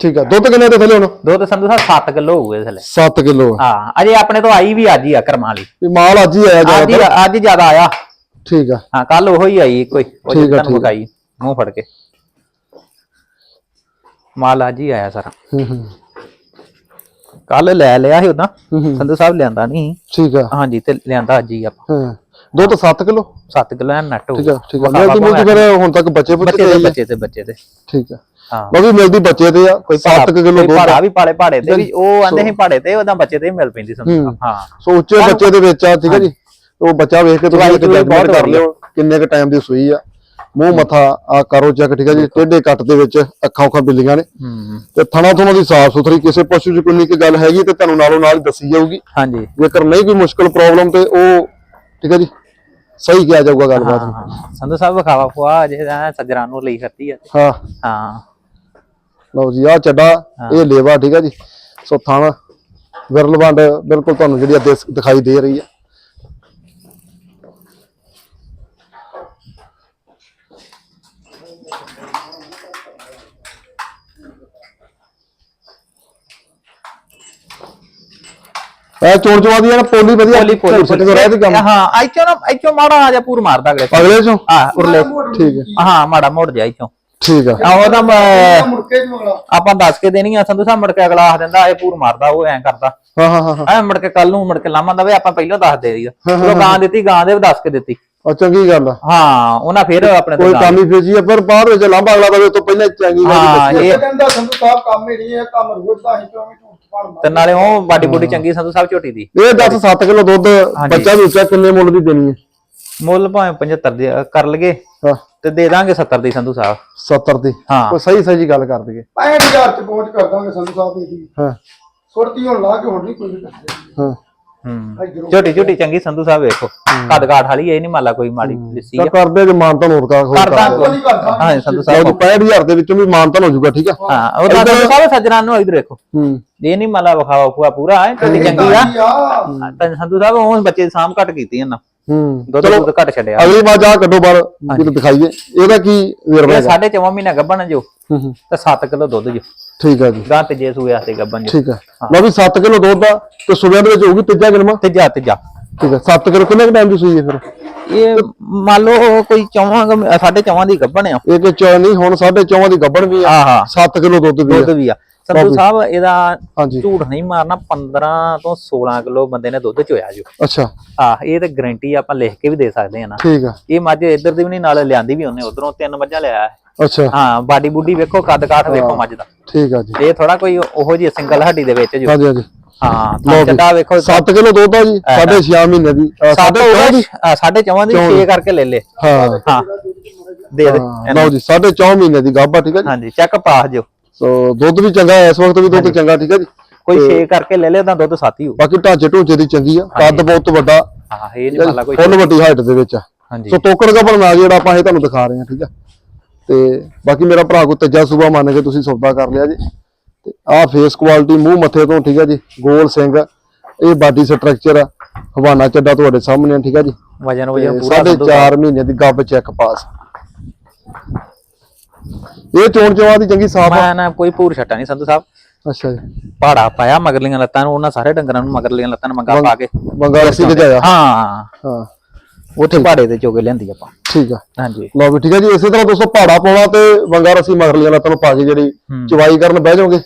A: ਠੀਕ ਆ ਦੁੱਧ ਕਿੰਨੇ ਦੇ ਥੱਲੇ ਹੁਣ?
B: ਦੁੱਧ ਸੰਧੂ ਸਾਹਿਬ 7 ਕਿਲੋ ਹੋਊਗੇ ਥਲੇ।
A: 7 ਕਿਲੋ
B: ਹਾਂ ਅਜੇ ਆਪਣੇ ਤੋਂ ਆਈ ਵੀ ਅੱਜ ਹੀ ਆ ਕਰਮਾਂ ਵਾਲੀ।
A: ਮਾਲ ਅੱਜ ਹੀ ਆਇਆ ਜ਼ਿਆਦਾ
B: ਅੱਜ ਜ਼ਿਆਦਾ ਆਇਆ।
A: ਠੀਕ ਆ।
B: ਹਾਂ ਕੱਲ ਉਹੋ ਹੀ ਆਈ ਕੋਈ ਉਹ
A: ਆ।
B: ਮਕਾਈ ਮੂੰਹ ਫੜ ਕੇ। ਮਾਲ ਅੱਜ ਹੀ ਆਇਆ ਸਾਰਾ।
A: ਹੂੰ ਹੂੰ।
B: ਕੱਲ ਲੈ ਲਿਆ ਸੀ ਉਦਾਂ
A: ਹੂੰ, ਹੂੰ।
B: ਸੰਧੂ ਸਾਹਿਬ ਲਿਆਂਦਾ ਨਹੀਂ
A: ਠੀਕ ਆ।
B: ਹਾਂਜੀ ਤੇ ਲਿਆਂਦਾ ਅੱਜ ਹੀ ਆਪਾਂ।
A: ਹਾਂ। ਦੁੱਧ 7 ਕਿਲੋ?
B: 7 ਕਿਲੋ ਐਨ ਨੱਟ
A: ਠੀਕ ਆ ਠੀਕ ਆ। ਮਿਲਦੀ ਮੁਲਦੀ ਫਿਰ ਹੁਣ ਤੱਕ ਬੱਚੇ
B: ਬੱਚੇ
A: ਪੁੱਛੇ
B: ਦੇ
A: ਤੇ
B: ਬੱਚੇ ਤੇ ਬੱਚੇ ਤੇ
A: ਠੀਕ ਆ।
B: ਹਾਂ।
A: ਉਹ ਵੀ ਮਿਲਦੀ ਬੱਚੇ ਤੇ ਆ ਕੋਈ 7 ਕਿਲੋ
B: ਕੋਈ
A: ਦੁੱਧ
B: ਭਾੜਾ
A: ਆ।
B: ਵੀ ਪਾਲੇ ਭਾੜੇ ਤੇ ਵੀ ਉਹ ਆਂਦੇ ਸੀ ਭਾੜੇ ਤੇ ਉਹਦਾ ਬੱਚੇ ਤੇ ਹੀ ਮਿਲ ਪੈਂਦੀ ਸੰਧੂ ਹਾਂ।
A: ਸੋ ਉੱਚੇ ਬੱਚੇ ਦੇ ਵਿੱਚ ਆ ਠੀਕ ਹੈ ਜੀ। ਉਹ ਬੱਚਾ ਵੇਖ ਕੇ ਤੁਸੀਂ ਜੱਜਮੈਂਟ ਕਰ ਲਿਓ ਕਿੰਨੇ ਕ ਟਾਈਮ ਦੀ ਸੂਈ ਆ। ਮੂੰਹ ਮੱਥਾ ਆ ਕਰੋ ਚੈੱਕ ਠੀਕ ਹੈ ਜੀ ਟੇਢੇ ਕੱਟ ਦੇ ਵਿੱਚ ਅੱਖਾਂ ਉੱਖਾਂ ਬਿੱਲੀਆਂ ਨੇ।
B: ਹੂੰ
A: ਤੇ ਥਣਾ ਥਣਾ ਦੀ ਸਾਫ਼ ਸੁਥਰੀ ਕਿਸੇ ਪਸ਼ੂ ਚ ਕੋਈ ਨਹੀਂ ਗੱਲ ਹੈਗੀ ਤੇ ਤੁਹਾਨੂੰ ਨਾਲੋਂ ਨਾਲ ਹੀ ਦੱਸੀ ਜਾਊਗੀ।
B: ਹਾਂਜੀ।
A: ਜੇਕਰ ਨਹੀਂ ਕੋਈ ਮੁਸ਼ਕਲ ਪ੍ਰੋਬਲਮ ਤੇ ਉਹ ਠੀਕ ਹੈ ਜੀ ਸਹੀ ਕਿਹਾ ਜਾਊਗਾ ਗੱਲਬਾਤ।
B: ਹਾਂ ਹਾਂ। ਸੰਧੂ ਸਾਹਿਬ ਵਿਖਾਵਾ ਫੁਆ ਜਿਹੜਾ ਸੱਜਰਾਂ ਨੂੰ ਲਈ ਕਰਦੀ ਆ।
A: ਹਾਂ।
B: ਹਾਂ।
A: ਲਓ ਜੀ ਆ ਚੱਡਾ ਇਹ ਲੇਵਾ ਠੀਕ ਹੈ ਜੀ। ਸੋ ਥਾਣਾ ਵਿਰਲਵੰਡ ਬਿਲਕੁਲ ਤੁਹਾਨੂੰ ਜਿਹੜੀ ਦਿਖਾਈ ਦੇ ਰਹੀ ਆ। ਇਹ ਚੋਣ ਚਵਾ ਦੀ ਆ ਨਾ ਪੋਲੀ ਵਧੀਆ
B: ਪੋਲੀ ਪੋਲੀ
A: ਸਿੱਟ ਕੇ ਰਹਿ ਕੰਮ।
B: ਹਾਂ ਆਈਚੋ ਨਾ ਆਈਚੋ ਮਾੜਾ ਆ ਜਾ ਪੂਰ ਮਾਰਦਾ ਅਗਲੇ।
A: ਅਗਲੇ ਚੋਂ।
B: ਹਾਂ ਉਰਲੇ
A: ਠੀਕ ਹੈ।
B: ਹਾਂ ਮਾੜਾ ਮੋੜ ਜਾ ਆਈਚੋ
A: ਠੀਕ ਆ।
B: ਆ ਉਹਦਾ ਆਪਾਂ ਦੱਸ ਕੇ ਦੇਣੀ ਆ ਸੰਧੂ ਸਾਹਿਬ ਮੁੜ ਕੇ ਅਗਲਾ ਆਖ ਦਿੰਦਾ ਇਹ ਪੂਰ ਮਾਰਦਾ ਉਹ ਐਂ ਕਰਦਾ।
A: ਹਾਂ ਹਾਂ ਹਾਂ
B: ਐ ਮੁੜ ਕੇ ਕੱਲ ਨੂੰ ਮੁੜ ਕੇ ਲਾਵਾਂ ਦਵੇ ਆਪਾਂ ਪਹਿਲਾਂ ਦੱਸ ਦੇ ਦਈਦਾ ਉਹ ਗਾਂ ਦਿੱਤੀ ਗਾਂ ਦੇ ਵੀ ਦੱਸ ਕੇ ਦਿੱਤੀ।
A: ਆ ਚੰਗੀ ਗੱਲ ਆ।
B: ਹਾਂ ਉਹਨਾਂ ਫੇਰ ਆਪਣੇ
A: ਕੋਈ ਕੰਮ ਹੀ ਫੇਜੀ ਆ ਪਰ ਬਾਅਦ ਵਿੱਚ ਲਾਂਭਾ ਅਗਲਾ ਦਵੇ ਤੋਂ ਪਹਿਲਾਂ ਚੰਗੀ ਗੱਲ
B: ਹਾਂ ਇਹ
C: ਕਹਿੰਦਾ ਸੰਧੂ ਸਾਹਿਬ ਕੰਮ ਹੀ ਨਹੀਂ ਹੈ ਕੰਮ ਰੋਜ਼ ਦਾ ਹੀ ਕਿਉਂ ਵੀ ਝੂਠ
B: ਤੇ ਨਾਲੇ ਉਹ ਬਾਡੀ ਬੂਡੀ ਚੰਗੀ ਸੰਧੂ ਸਾਹਿਬ ਝੋਟੀ ਦੀ।
A: ਇਹ 10 7 ਕਿਲੋ ਦੁੱਧ ਬੱਚਾ ਵੀ ਉੱਚਾ ਕਿੰਨੇ ਮੁੱਲ ਦੀ ਦੇਣੀ ਹੈ?
B: ਮੁੱਲ ਭਾਵੇਂ 75 ਦੇ ਕਰ ਲਗੇ
A: ਹਾਂ।
B: ਤੇ ਦੇ ਦਾਂਗੇ 70 ਦੀ ਸੰਧੂ ਸਾਹਿਬ।
A: 70 ਦੀ।
B: ਹਾਂ।
A: ਕੋਈ ਸਹੀ ਸਹੀ ਗੱਲ ਕਰ ਦਈਏ।
C: 65000 ਚ ਪਹੁੰਚ ਕਰ ਦਾਂਗੇ ਸੰਧੂ ਸਾਹਿਬ ਇਹਦੀ
A: ਹਾਂ।
C: ਸੁਰਤੀ ਹੁਣ ਲਾ ਕੇ ਹੁਣ ਨਹੀਂ ਕੋਈ ਵੀ ਕਰਦੇ
A: ਹਾਂ।
B: ਹੂੰ। ਝੋਟੀ ਝੋਟੀ ਚੰਗੀ ਸੰਧੂ ਸਾਹਿਬ ਵੇਖੋ। ਕਦ ਕਾਠ ਵਾਲੀ ਇਹ ਨਹੀਂ ਮਾਲਾ ਕੋਈ ਮਾੜੀ ਲਿੱਸੀ
A: ਤਾਂ
B: ਆ।
A: ਕਰਦੇ ਜੇ ਮਾਨਤਨ ਹੋਰ ਕਰ ਹੋਰ
B: ਕਰਦਾ
A: ਕਰ
C: ਕੋਈ। ਨਹੀਂ ਕਰਦਾ
B: ਹਾਂ ਸੰਧੂ
A: ਸਾਹਿਬ
B: ਸਾਹਿਬ
A: 65000 ਦੇ ਵਿੱਚੋਂ ਵੀ ਮਾਨਤਨ ਹੋ ਜਾਊਗਾ ਠੀਕ ਆ?
B: ਹਾਂ ਉਹ ਤਾਂ ਸੰਧੂ ਸਾਹਿਬ ਸੱਜਣਾ ਨੂੰ ਇਧਰ ਦੇਖੋ
A: ਹੂੰ।
B: ਇਹ ਨਹੀਂ ਮਾਲਾ ਵਿਖਾਵਾ ਫੂਆ ਪੂਰਾ ਹੈ ਝੋਟੀ ਚੰਗੀ ਆ। ਤਾਂ ਸੰਧੂ ਸਾਹਿਬ ਉਹ ਬੱਚੇ ਦੀ ਸਾਂਭ ਘਟ ਕੀਤੀ ਇਹਨਾਂ।
A: ਹੂੰ।
B: ਦੁੱਧ ਦੁੱਧ ਘਟ ਛੱਡਿਆ।
A: ਅਗਲੀ ਵਾਰ ਜਾ ਕੱਢੋ ਬਾਹਰ ਕਿਤੇ ਦਿਖਾਈਏ। ਇਹਦਾ ਕੀ ਵਿਰਵਾ
B: ਸਾਢੇ ਚੌਵਾਂ ਮਹੀਨਾ ਗੱਭਣ ਜੋ
A: ਹੂੰ ਹੂੰ।
B: ਤੇ 7 ਕਿਲੋ ਦੁੱਧ ਜੋ।
A: ਠੀਕ ਆ ਜੀ।
B: ਗਾਂ ਤੇ ਜੇ ਸੂਏ ਆਸੇ ਜੋ।
A: ਠੀਕ ਆ। ਲਓ ਵੀ 7 ਕਿਲੋ ਦੁੱਧ ਆ ਤੇ ਸੁਬਿਆਂ ਦੇ ਵਿੱਚ ਹੋਊਗੀ ਤੀਜਾ ਕਿਲਮਾ?
B: ਤੀਜਾ ਤੀਜਾ।
A: ਠੀਕ ਹੈ 7 ਕਿਲੋ ਕਿੰਨੇ ਟਾਈਮ ਦੀ ਸੂਈ ਹੈ ਫਿਰ?
B: ਇਹ ਮੰਨ ਲਓ ਕੋਈ ਚੌਵਾਂ ਸਾਢੇ ਚੌਵਾਂ ਦੀ ਗੱਭਣ ਆ।
A: ਇਹ ਕਿ ਚੌ ਨਹੀਂ ਹੁਣ 4.5 ਦੀ ਗੱਬੜ ਵੀ ਆ।
B: ਹਾਂ ਹਾਂ।
A: 7 ਕਿਲੋ ਦੁੱਧ ਵੀ
B: ਦੁੱਧ
A: ਆ
B: ਵੀ ਆ। ਸੰਧੂ ਸਾਹਿਬ ਇਹਦਾ
A: ਹਾਂਜੀ।
B: ਝੂਠ ਨਹੀਂ ਮਾਰਨਾ 15 ਤੋਂ 16 ਕਿਲੋ ਬੰਦੇ ਨੇ ਦੁੱਧ ਚੋਇਆ ਜੋ।
A: ਅੱਛਾ।
B: ਆ ਇਹ ਤੇ ਗਾਰੰਟੀ ਆਪਾਂ ਲਿਖ ਕੇ ਵੀ ਦੇ ਸਕਦੇ ਆ ਨਾ।
A: ਠੀਕ ਆ।
B: ਇਹ ਮੱਝ ਇੱਧਰ ਦੀ ਵੀ ਨਹੀਂ ਨਾਲ ਲਿਆਂਦੀ ਵੀ ਉਹਨੇ ਉਧਰੋਂ ਤਿੰਨ ਮੱਝਾਂ ਲਿਆ ਹੈ।
A: ਅੱਛਾ।
B: ਹਾਂ ਬਾਡੀ ਬੁੱਡੀ ਵੇਖੋ ਕੱਦ ਕਾਠ ਵੇਖੋ ਮੱਝ ਦਾ।
A: ਠੀਕ ਆ ਜੀ।
B: ਇਹ ਥੋੜਾ ਕੋਈ ਉਹੋ ਜਿਹੀ ਸਿੰਗਲ ਹੱਡੀ ਦੇ ਵਿੱਚ ਜੋ।
A: ਹਾਂਜੀ ਹਾਂਜੀ।
B: ਹਾਂ
A: ਜੀ।
B: ਚੱਡਾ ਵੇਖੋ।
A: 7 ਕਿਲੋ ਦੁੱਧ ਆ ਜੀ 6.5 ਮਹੀਨੇ ਦੀ।
B: ਸਾਢੇ
A: ਸਾਢੇ
B: ਉਹਦਾ ਸਾਢੇ ਚੌਵਾਂ ਦੀ 6 ਕਰਕੇ ਲੈ ਲੈ।
A: ਹਾਂ।
B: ਹਾਂ। ਦੇ ਦੇ।
A: ਲਓ ਜੀ 4.5 ਮਹੀਨੇ ਦੀ ਗੱਭਾ ਠੀਕ ਆ ਜੀ?
B: ਹਾਂਜੀ ਚੈੱਕ ਪਾਸ ਜੋ।
A: ਸੋ ਦੁੱਧ ਵੀ ਚੰਗਾ ਇਸ ਵਕਤ ਵੀ ਦੁੱਧ ਚੰਗਾ ਠੀਕ ਆ ਜੀ?
B: ਕੋਈ 6 ਕਰਕੇ ਲੈ ਲੈ ਤਾਂ ਦੁੱਧ ਸਾਥੀ ਹੋ
A: ਬਾਕੀ ਢਾਂਚੇ ਢੂੰਚੇ ਦੀ ਚੰਗੀ ਆ। ਕੱਦ ਬਹੁਤ ਵੱਡਾ।
B: ਹਾਂ ਇਹ ਨਹੀਂ ਮੰਨ ਕੋਈ
A: ਫੁੱਲ ਵੱਡੀ ਹਾਈਟ ਦੇ ਵਿੱਚ ਆ।
B: ਹਾਂਜੀ।
A: ਸੋ ਟੋਕਰ ਗੱਭਣ ਨਾਲ ਜਿਹੜਾ ਆਪਾਂ ਇਹ ਤੁਹਾਨੂੰ ਦਿਖਾ ਰਹੇ ਹਾਂ ਠੀਕ ਆ? ਤੇ ਬਾਕੀ ਮੇਰਾ ਭਰਾ ਕੋ ਤੱਜਾ ਸੂਬਾ ਮੰਨ ਕੇ ਤੁਸੀਂ ਸੌਦਾ ਕਰ ਲਿਆ ਜੀ। ਤੇ ਆਹ ਫੇਸ ਕੁਆਲਿਟੀ ਮੂੰਹ ਮੱਥੇ ਤੋਂ ਠੀਕ ਆ ਜੀ ਗੋਲ ਸਿੰਘ ਇਹ ਬਾਡੀ ਸਟਰਕਚਰ ਆ ਹਵਾਨਾ ਚੱਡਾ ਤੁਹਾਡੇ ਸਾਹਮਣੇ ਆ, ਠੀਕ ਆ ਜੀ।
B: ਵਜਨ ਵਜਨ
A: ਤੇ
B: ਪੂਰਾ
A: ਸਾਢੇ
B: ਸੰਧੂ
A: ਚਾਰ ਮਹੀਨੇ ਦੀ ਗੱਬ ਚੈੱਕ ਪਾਸ ਇਹ ਚੋਣ ਚਵਾ ਦੀ ਚੰਗੀ ਸਾਫ਼ ਆ।
B: ਮੈਂ ਨਾ ਕੋਈ ਪੂਰ ਛੱਟਾ ਨਹੀਂ ਸੰਧੂ ਸਾਹਿਬ।
A: ਅੱਛਾ ਜੀ।
B: ਪਹਾੜਾ ਪਾਇਆ ਮਗਰਲੀਆਂ ਲੱਤਾਂ ਨੂੰ ਉਹਨਾਂ ਸਾਰੇ ਡੰਗਰਾਂ ਨੂੰ ਮਗਰਲੀਆਂ ਲੱਤਾਂ ਨੂੰ ਮੰਗਾ ਪਾ ਕੇ।
A: ਬੰਗਾ ਰੱਸੀ ਗਜਾਇਆ
B: ਹਾਂ।
A: ਹਾਂ।
B: ਉੱਥੇ ਪਹਾੜੇ ਤੇ ਚੋਗੇ ਲੈਂਦੀ ਆਪਾਂ।
A: ਠੀਕ ਆ।
B: ਹਾਂਜੀ।
A: ਲਓ ਵੀ ਠੀਕ ਹੈ ਜੀ ਇਸੇ ਤਰ੍ਹਾਂ ਦੋਸਤੋ ਪਹਾੜਾ ਪਾਉਣਾ ਤੇ ਵੰਗਾ ਰਸੀ ਮਗਰਲੀਆਂ ਲੱਤਾਂ ਨੂੰ ਪਾ ਕੇ ਜਿਹੜੀ। ਚਵਾਈ ਕਰਨ ਬਹਿ ਜਾਓਗੇ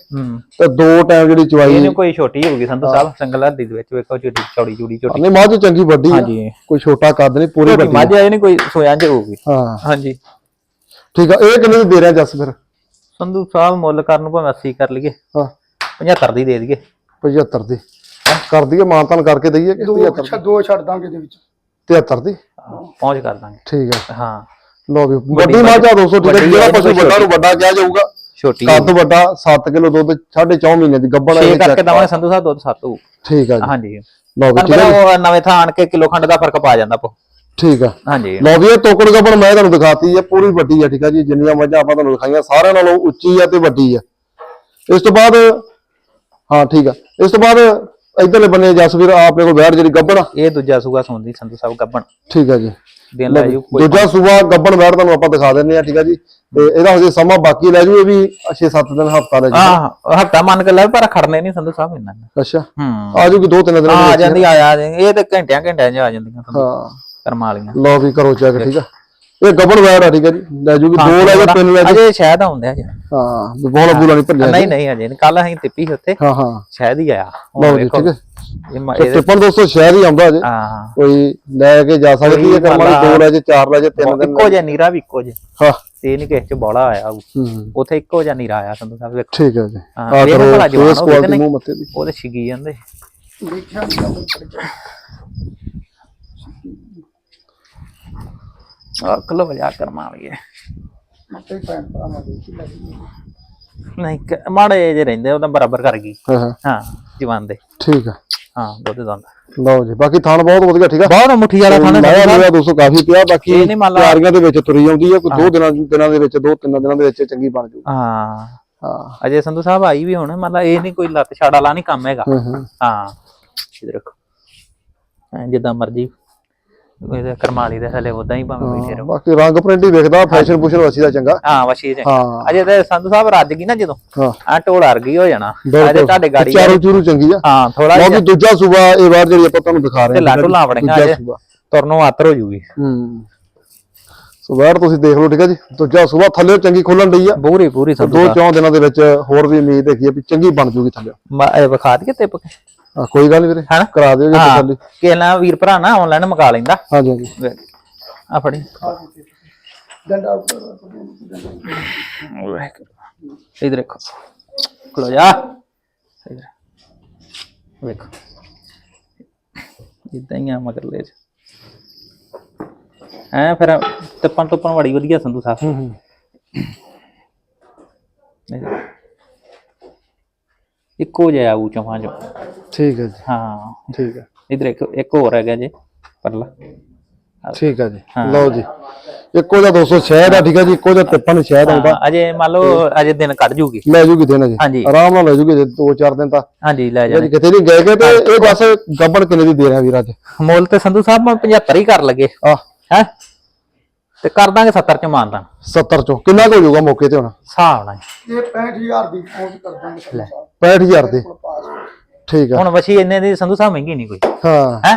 A: ਤੇ ਦੋ ਟਾਈਮ ਜਿਹੜੀ ਚਵਾਈ
B: ਇਹਨੂੰ ਕੋਈ ਛੋਟੀ ਹੋਊਗੀ ਸੰਧੂ ਸਾਹਿਬ ਸਿੰਗਲ ਹੱਡੀ ਦੇ ਵਿੱਚ ਵੇਖੋ ਛੋਟੀ ਚੌੜੀ ਚੂੜੀ ਛੋਟੀ
A: ਨਹੀਂ ਮੱਝ ਚੰਗੀ ਵੱਡੀ ਆ।
B: ਹਾਂਜੀ।
A: ਕੋਈ ਛੋਟਾ ਕੱਦ ਨਹੀਂ ਪੂਰੀ ਵੱਡੀ
B: ਮੱਝ ਆਏ ਨਹੀਂ ਕੋਈ ਸੋਇਆ ਚ ਹੋਊਗੀ।
A: ਆ। ਹਾਂ।
B: ਹਾਂਜੀ।
A: ਠੀਕ ਆ ਇਹ ਕਿੰਨੇ ਦੀ ਦੇ ਰਿਹਾ ਜੱਸ ਫਿਰ?
B: ਸੰਧੂ ਸਾਹਿਬ ਮੁੱਲ ਕਰਨ ਨੂੰ ਭਾਵੇਂ 80 ਕਰ ਲਈਏ।
A: ਹਾਂ।
B: 75 ਦੀ ਦੇ ਦਈਏ।
A: 75 ਦੀ। ਕਰ ਦਈਏ ਮਾਨਤਾਨ ਕਰਕੇ ਦਈਏ ਕਿ
C: ਦੋ
A: 73
C: ਛੱਡ ਦੋ ਛੱਡ ਦਾਂਗੇ ਦੇ ਵਿੱਚ।
A: 73 ਦੀ?
B: ਪਹੁੰਚ ਕਰ ਦਾਂਗੇ।
A: ਠੀਕ ਆ।
B: ਹਾਂ।
A: ਲਓ ਵੀ ਵੱਡੀ ਮੱਝ ਆ 200 ਠੀਕ ਹੈ
B: ਵੱਡੀ
A: ਜਿਹੜਾ
B: ਆ,
A: ਪਸ਼ੂ ਵੱਡਾ ਨੂੰ ਵੱਡਾ ਕਿਹਾ ਜਾਊਗਾ?
B: ਛੋਟੀ
A: ਕੱਦ ਵੱਡਾ 7 ਕਿਲੋ ਦੁੱਧ 4.5 ਮਹੀਨੇ ਦੀ ਗੱਬੜ
B: 6
A: ਹੈ
B: ਕਰਕੇ ਦਵਾਂਗੇ ਸੰਧੂ ਸਾਹਿਬ ਦੁੱਧ 7 ਹੋਊ
A: ਠੀਕ ਆ ਜੀ।
B: ਹਾਂਜੀ।
A: ਲਓ ਵੀ ਠੀਕ ਆ
B: ਨਵੇਂ ਥਾਂ ਆਣ ਕੇ ਕਿਲੋ ਖੰਡ ਦਾ ਫ਼ਰਕ ਪਾ ਜਾਂਦਾ ਪੋ
A: ਠੀਕ ਆ।
B: ਹਾਂਜੀ।
A: ਲਓ ਵੀ ਇਹ ਟੋਕੜ ਗੱਬੜ ਮੈਂ ਤੁਹਾਨੂੰ ਦਿਖਾਤੀ ਹੈ ਪੂਰੀ ਵੱਡੀ ਹੈ ਠੀਕ ਆ ਜੀ। ਜਿੰਨੀਆਂ ਮੱਝਾਂ ਆਪਾਂ ਤੁਹਾਨੂੰ ਦਿਖਾਈਆਂ ਸਾਰਿਆਂ ਨਾਲੋਂ ਉੱਚੀ ਆ ਤੇ ਵੱਡੀ ਆ। ਇਸ ਤੋਂ ਬਾਅਦ ਹਾਂ ਠੀਕ ਆ। ਇਸ ਤੋਂ ਬਾਅਦ ਇਧਰਲੇ ਬੰਨੇ ਜਸਵੀਰ ਆਪਣੇ ਕੋਲ ਬੈਠ ਜਿਹੜੀ ਗੱਬੜ ਆ।
B: ਇਹ ਦੂਜਾ ਸੂਗਾ ਸੁਣਦੀ ਸੰਧੂ ਸਾਹਿਬ ਗੱਬਣ।
A: ਠੀਕ ਆ ਜੀ।
B: ਦਿਨ ਲੈ ਜੂ ਕੋਈ
A: ਦੂਜਾ ਸੂਬਾ ਗੱਬੜ ਬੈਠ ਤੁਹਾਨੂੰ ਆਪਾਂ ਦਿਖਾ ਦਿੰਨੇ ਆ ਠੀਕ ਆ ਜੀ। ਤੇ ਇਹਦਾ ਹਜੇ ਸਮਾਂ ਬਾਕੀ ਲੈ ਜੂ ਇਹ ਵੀ 6-7 ਦਿਨ ਹਫਤਾ ਲੈ ਜੂ।
B: ਹਾਂ ਹਫਤਾ ਮੰਨ ਕੇ ਲੈ ਪਰ ਖੜਨੇ ਨਹੀਂ ਸੰਧੂ ਸਾਹਿਬ ਇੰਨਾ
A: ਅੱਛਾ।
B: ਹੂੰ।
A: ਆ ਜੂਗੀ ਦੋ ਤਿੰਨ ਦਿਨਾਂ
B: ਆ
A: ਦੇ
B: ਜਾਂਦੀ ਆ ਜਾਂਦੀ। ਇਹ ਤੇ ਘੰਟਿਆਂ ਘੰਟਿਆਂ ਚ ਆ ਜਾਂਦੀਆਂ
A: ਹਾਂ।
B: ਕਰਮਾਂ ਵਾਲੀਆਂ।
A: ਲਓ ਵੀ ਕਰੋ ਚੈੱਕ ਠੀਕ ਆ। ਇਹ ਗੱਬੜ ਬੈਠ ਆ ਠੀਕ ਆ ਜੀ ਲੈ ਜੂਗੀ ਦੋ ਲੈ ਜਾ ਤਿੰਨ ਲੈ ਜਾ।
B: ਅਜੇ ਸ਼ਾਇਦ ਆਉਂਦੇ ਆ ਜੀ।
A: ਹਾਂ ਵੀ ਬੋਲਾ ਬੂਲਾ ਨਹੀਂ ਭੱਲਿਆ
B: ਨਹੀਂ ਨਹੀਂ ਅਜੇ ਕੱਲ ਅਸੀਂ ਸੀ ਉੱਥੇ।
A: ਹਾਂ ਹਾਂ।
B: ਸ਼ਾਇਦ ਹੀ ਆਇਆ।
A: ਲਓ ਜੀ ਠੀਕ ਹੈ।
B: ਇਹ ਮ-
A: ਤੇ
B: ਇਹਦੇ-
A: ਟਿੱਪਣ ਦੋਸਤੋ ਸ਼ਹਿਰ ਹੀ ਆਉਂਦਾ ਜੇ
B: ਹਾਂ
A: ਕੋਈ ਲੈ ਕੇ ਜਾ ਸਕਦੀ ਹੈ ਕਰਮ ਵਾਲੀ? ਦੋ ਲੈ ਜੇ ਚਾਰ ਲੈ ਜੇ ਤਿੰਨ ਦਿਨ
B: ਇੱਕੋ ਜਿਹਾ ਨੀਰਾ ਵੀ ਇੱਕੋ ਜਿਹਾ।
A: ਹਾਂ।
B: ਤੇ ਨਹੀਂ ਕਿਸੇ ਚ ਬੋਲਾ ਆਇਆ।
A: ਹੂੰ।
B: ਉੱਥੇ ਇੱਕੋ ਜਿਹਾ ਨੀਰਾ ਆਇਆ ਸੰਧੂ ਸਾਹਿਬ ਵੇਖੋ।
A: ਠੀਕ ਹੈ ਜੀ।
B: ਹਾਂ,
A: ਆ ਕਰੋ
B: ਭਲਾ ਜਵਾਨ
A: ਫੇਸ
B: ਹੋਵੇ ਕਿ
A: ਕੁਆਲਿਟੀ
B: ਨਹੀਂ।
A: ਮੂੰਹ ਮੱਥੇ ਦੀ।
B: ਉਹਦੇ ਛਿਗੀ ਜਾਂਦੇ।
C: ਦੇਖਿਆ ਨਹੀਂ ਤਾਂ ਪੜ ਗਿਆ
B: ਆ ਕਲੋ ਵਜਾ ਕਰਮਾਂ ਵਾਲੀ ਹੈ।
C: ਮੱਤੇ ਭੈਣ ਭਰਾ ਨਾਲ ਦੇਖੀ ਲੱਗੀ
B: ਨਹੀਂ ਕ- ਮਾੜੇ ਜੇ ਰਹਿੰਦੇ ਉਹਦਾ ਬਰਾਬਰ ਕਰ ਗਈ।
A: ਹਾਂ ਹਾਂ।
B: ਹਾਂ ਜਵਾਨ ਦੇ।
A: ਠੀਕ ਹੈ
B: ਹਾਂ ਦੁੱਧ ਦੰਦਾ
A: ਲਓ ਜੀ ਬਾਕੀ ਥਾਨ ਬਹੁਤ ਵਧੀਆ ਠੀਕ ਆ?
B: ਬਹੁਤ ਮੁੱਠੀ ਵਾਲਾ ਖਾਣਾ
A: ਲਾਇਆ ਮੇਰਾ 200 ਕਾਫੀ ਪਿਆ ਬਾਕੀ
B: ਇਹ ਨੀ ਮੰਨ ਲਾ-
A: ਤਿਆਰੀਆਂ ਦੇ ਵਿੱਚ ਤੁਰੀ ਆਉਂਦੀ ਹੈ ਕੋਈ ਦੋ ਦਿਨਾਂ ਦਿਨਾਂ ਦੇ ਵਿੱਚ ਦੋ ਤਿੰਨ ਦਿਨਾਂ ਦੇ ਵਿੱਚ ਚੰਗੀ ਬਣ ਜੂ।
B: ਹਾਂ।
A: ਹਾਂ।
B: ਅਜੇ ਸੰਧੂ ਸਾਹਿਬ ਆਈ ਵੀ ਹੁਣ ਮਤਲਬ ਇਹ ਨਹੀਂ ਕੋਈ ਲੱਤ ਛਾੜ ਵਾਲਾ ਨਹੀਂ ਕੰਮ ਹੈਗਾ।
A: ਹਾਂ ਹਾਂ।
B: ਹਾਂ ਇਧਰ ਰੱਖੋ। ਐਂ ਜਿੱਦਾਂ ਮਰਜ਼ੀ ਇਹਦੇ ਕਰਮਾਲੀ ਦੇ ਹਲੇ ਉਦਾਂ ਹੀ ਭਾਵੇਂ ਬੈਠੇ ਰਹੋ।
A: ਬਾਕੀ ਰੰਗ ਪ੍ਰਿੰਟ ਹੀ ਵੇਖਦਾ ਫੈਸ਼ਨ ਫੂਸ਼ਨ ਵਸੀ ਦਾ ਚੰਗਾ।
B: ਹਾਂ ਵਸ਼ੀ ਜੇ
A: ਹਾਂ।
B: ਅਜੇ ਤੇ ਸੰਧੂ ਸਾਹਿਬ ਰੱਜ ਗਈ ਨਾ ਜਦੋਂ
A: ਹਾਂ।
B: ਆ ਢੋਲ ਅਰ ਗਈ ਹੋ ਜਾਣਾ। ਅਜੇ ਤੁਹਾਡੇ ਗਾੜੀ
A: ਚਾਰੂ ਚੂਰੂ ਚੰਗੀ ਆ।
B: ਹਾਂ ਥੋੜਾ
A: ਲਓ
B: ਜਿਹਾ।
A: ਵੀ ਦੂਜਾ ਸੂਬਾ ਇਹ ਵਾਰ ਜਿਹੜੀ ਆਪਾਂ ਤੁਹਾਨੂੰ ਦਿਖਾ ਰਹੇ
B: ਤੇ ਲਾਟੂ ਲਾਵੜੀਆਂ
A: ਦੂਜਾ
B: ਅਜੇ
A: ਸੂਬਾ।
B: ਤੁਰਨੋਂ ਆਤਰ ਹੋ ਜੂਗੀ।
A: ਹੂੰ। ਸੋ ਵਾਰ ਤੁਸੀਂ ਦੇਖ ਲਓ ਠੀਕ ਹੈ ਜੀ। ਦੂਜਾ ਸੂਬਾ ਥੱਲੇ ਚੰਗੀ ਖੁੱਲਣ ਡਈ ਆ।
B: ਪੂਰੀ ਪੂਰੀ ਸੰਧੂ
A: ਦੋ ਚੌਂ ਦਿਨਾਂ ਦੇ ਵਿੱਚ ਹੋਰ ਵੀ ਉਮੀਦ ਹੈਗੀ ਆ ਵੀ ਚੰਗੀ ਬਣ ਜੂਗੀ ਥੱਲੇ।
B: ਮ- ਵਿਖਾ ਦਈਏ ਤੇ
A: ਆ ਕੋਈ ਗੱਲ ਨਹੀਂ ਵੀਰੇ
B: ਹਨਾ?
A: ਕਰਾ ਦਿਓ ਜੀ
B: ਹਾਂ
A: ਤਸੱਲੀ
B: ਕਿਹਨਾਂ ਵੀਰ ਭਰਾ ਨਾ ਆਨਲਾਈਨ ਮੰਗਾ ਲੈਂਦਾ।
A: ਹਾਂਜੀ ਹਾਂਜੀ।
B: ਆ ਫੜੀ।
C: ਡੰਡਾ
B: ਇਧਰ ਦੇਖੋ। ਖਲੋ ਜਾ। ਇਧਰ। ਵੇਖੋ। ਇਦਾਂ ਹੀ ਆ ਮਗਰ ਲੈ ਐ ਫਿਰ ਟੱਪਣ ਟੱਪਣ ਬੜੀ ਵਧੀਆ ਸੰਧੂ ਸਾਹਿਬ।
A: ਹੂੰ ਹੂੰ।
B: ਇਧਰ। ਇੱਕੋ ਜਿਹਾ ਆਊ ਚੋਹਾਂ ਚੋਂ।
A: ਠੀਕ ਹੈ ਜੀ।
B: ਹਾਂ।
A: ਠੀਕ ਹੈ।
B: ਇਧਰ ਇੱਕ ਇੱਕ ਹੋਰ ਹੈਗਾ ਜੇ ਪਰਲਾ।
A: ਠੀਕ ਹੈ ਜੀ। ਲਓ ਜੀ। ਇੱਕੋ 200 ਸ਼ਹਿਦ ਆ ਠੀਕ ਹੈ ਜੀ। ਇੱਕੋ ਜਿਹਾ ਤਿੱਪਨ ਸ਼ਹਿਦ ਆਉਂਦਾ।
B: ਅਜੇ ਮੰਨ ਲਓ ਅਜੇ ਦਿਨ ਕੱਢ ਜੂਗੀ।
A: ਲੈ ਜੂਗੀ ਦਿਨ ਜੀ
B: ਹਾਂਜੀ।
A: ਆਰਾਮ ਨਾਲ ਲੈ ਜੂਗੀ ਜੇ ਦੋ ਚਾਰ ਦਿਨ ਤਾਂ।
B: ਹਾਂਜੀ ਲੈ
A: ਜੇ
B: ਜਾਣੇ।
A: ਕਿਤੇ ਨਹੀਂ ਗਏ ਗਏ ਤੇ ਇਹ ਬਸ ਗੱਬੜ ਕਿੰਨੇ ਦੀ ਦੇ ਰਿਹਾ ਵੀਰ ਅੱਜ?
B: ਮੁੱਲ ਤੇ ਸੰਧੂ ਸਾਹਿਬ ਮੈਂ 75 ਹੀ ਕਰ ਲਗੇ।
A: ਆ
B: ਹੈ? ਤੇ ਕਰ ਦਾਂਗੇ 70 ਚ ਮਾਨਦਾਂ
A: 70 ਚੋਂ। ਕਿੰਨਾ ਕੁ ਹੋ ਜਾਊਗਾ ਮੌਕੇ ਤੇ ਹੁਣ?
B: ਹਿਸਾਬ ਨਾਲ। ਹੀ।
C: ਇਹ 65000 ਦੀ ਪਹੁੰਚ ਕਰ ਦਾਂਗੇ ਸੰਧੂ ਸਾਹਿਬ
A: 65000 ਦੇ। ਠੀਕ ਆ।
B: ਹੁਣ ਵਸ਼ੀ ਇੰਨੇ ਦੀ ਸੰਧੂ ਸਾਹਿਬ ਮਹਿੰਗੀ ਨਹੀਂ ਕੋਈ।
A: ਹਾਂ।
B: ਹੈ?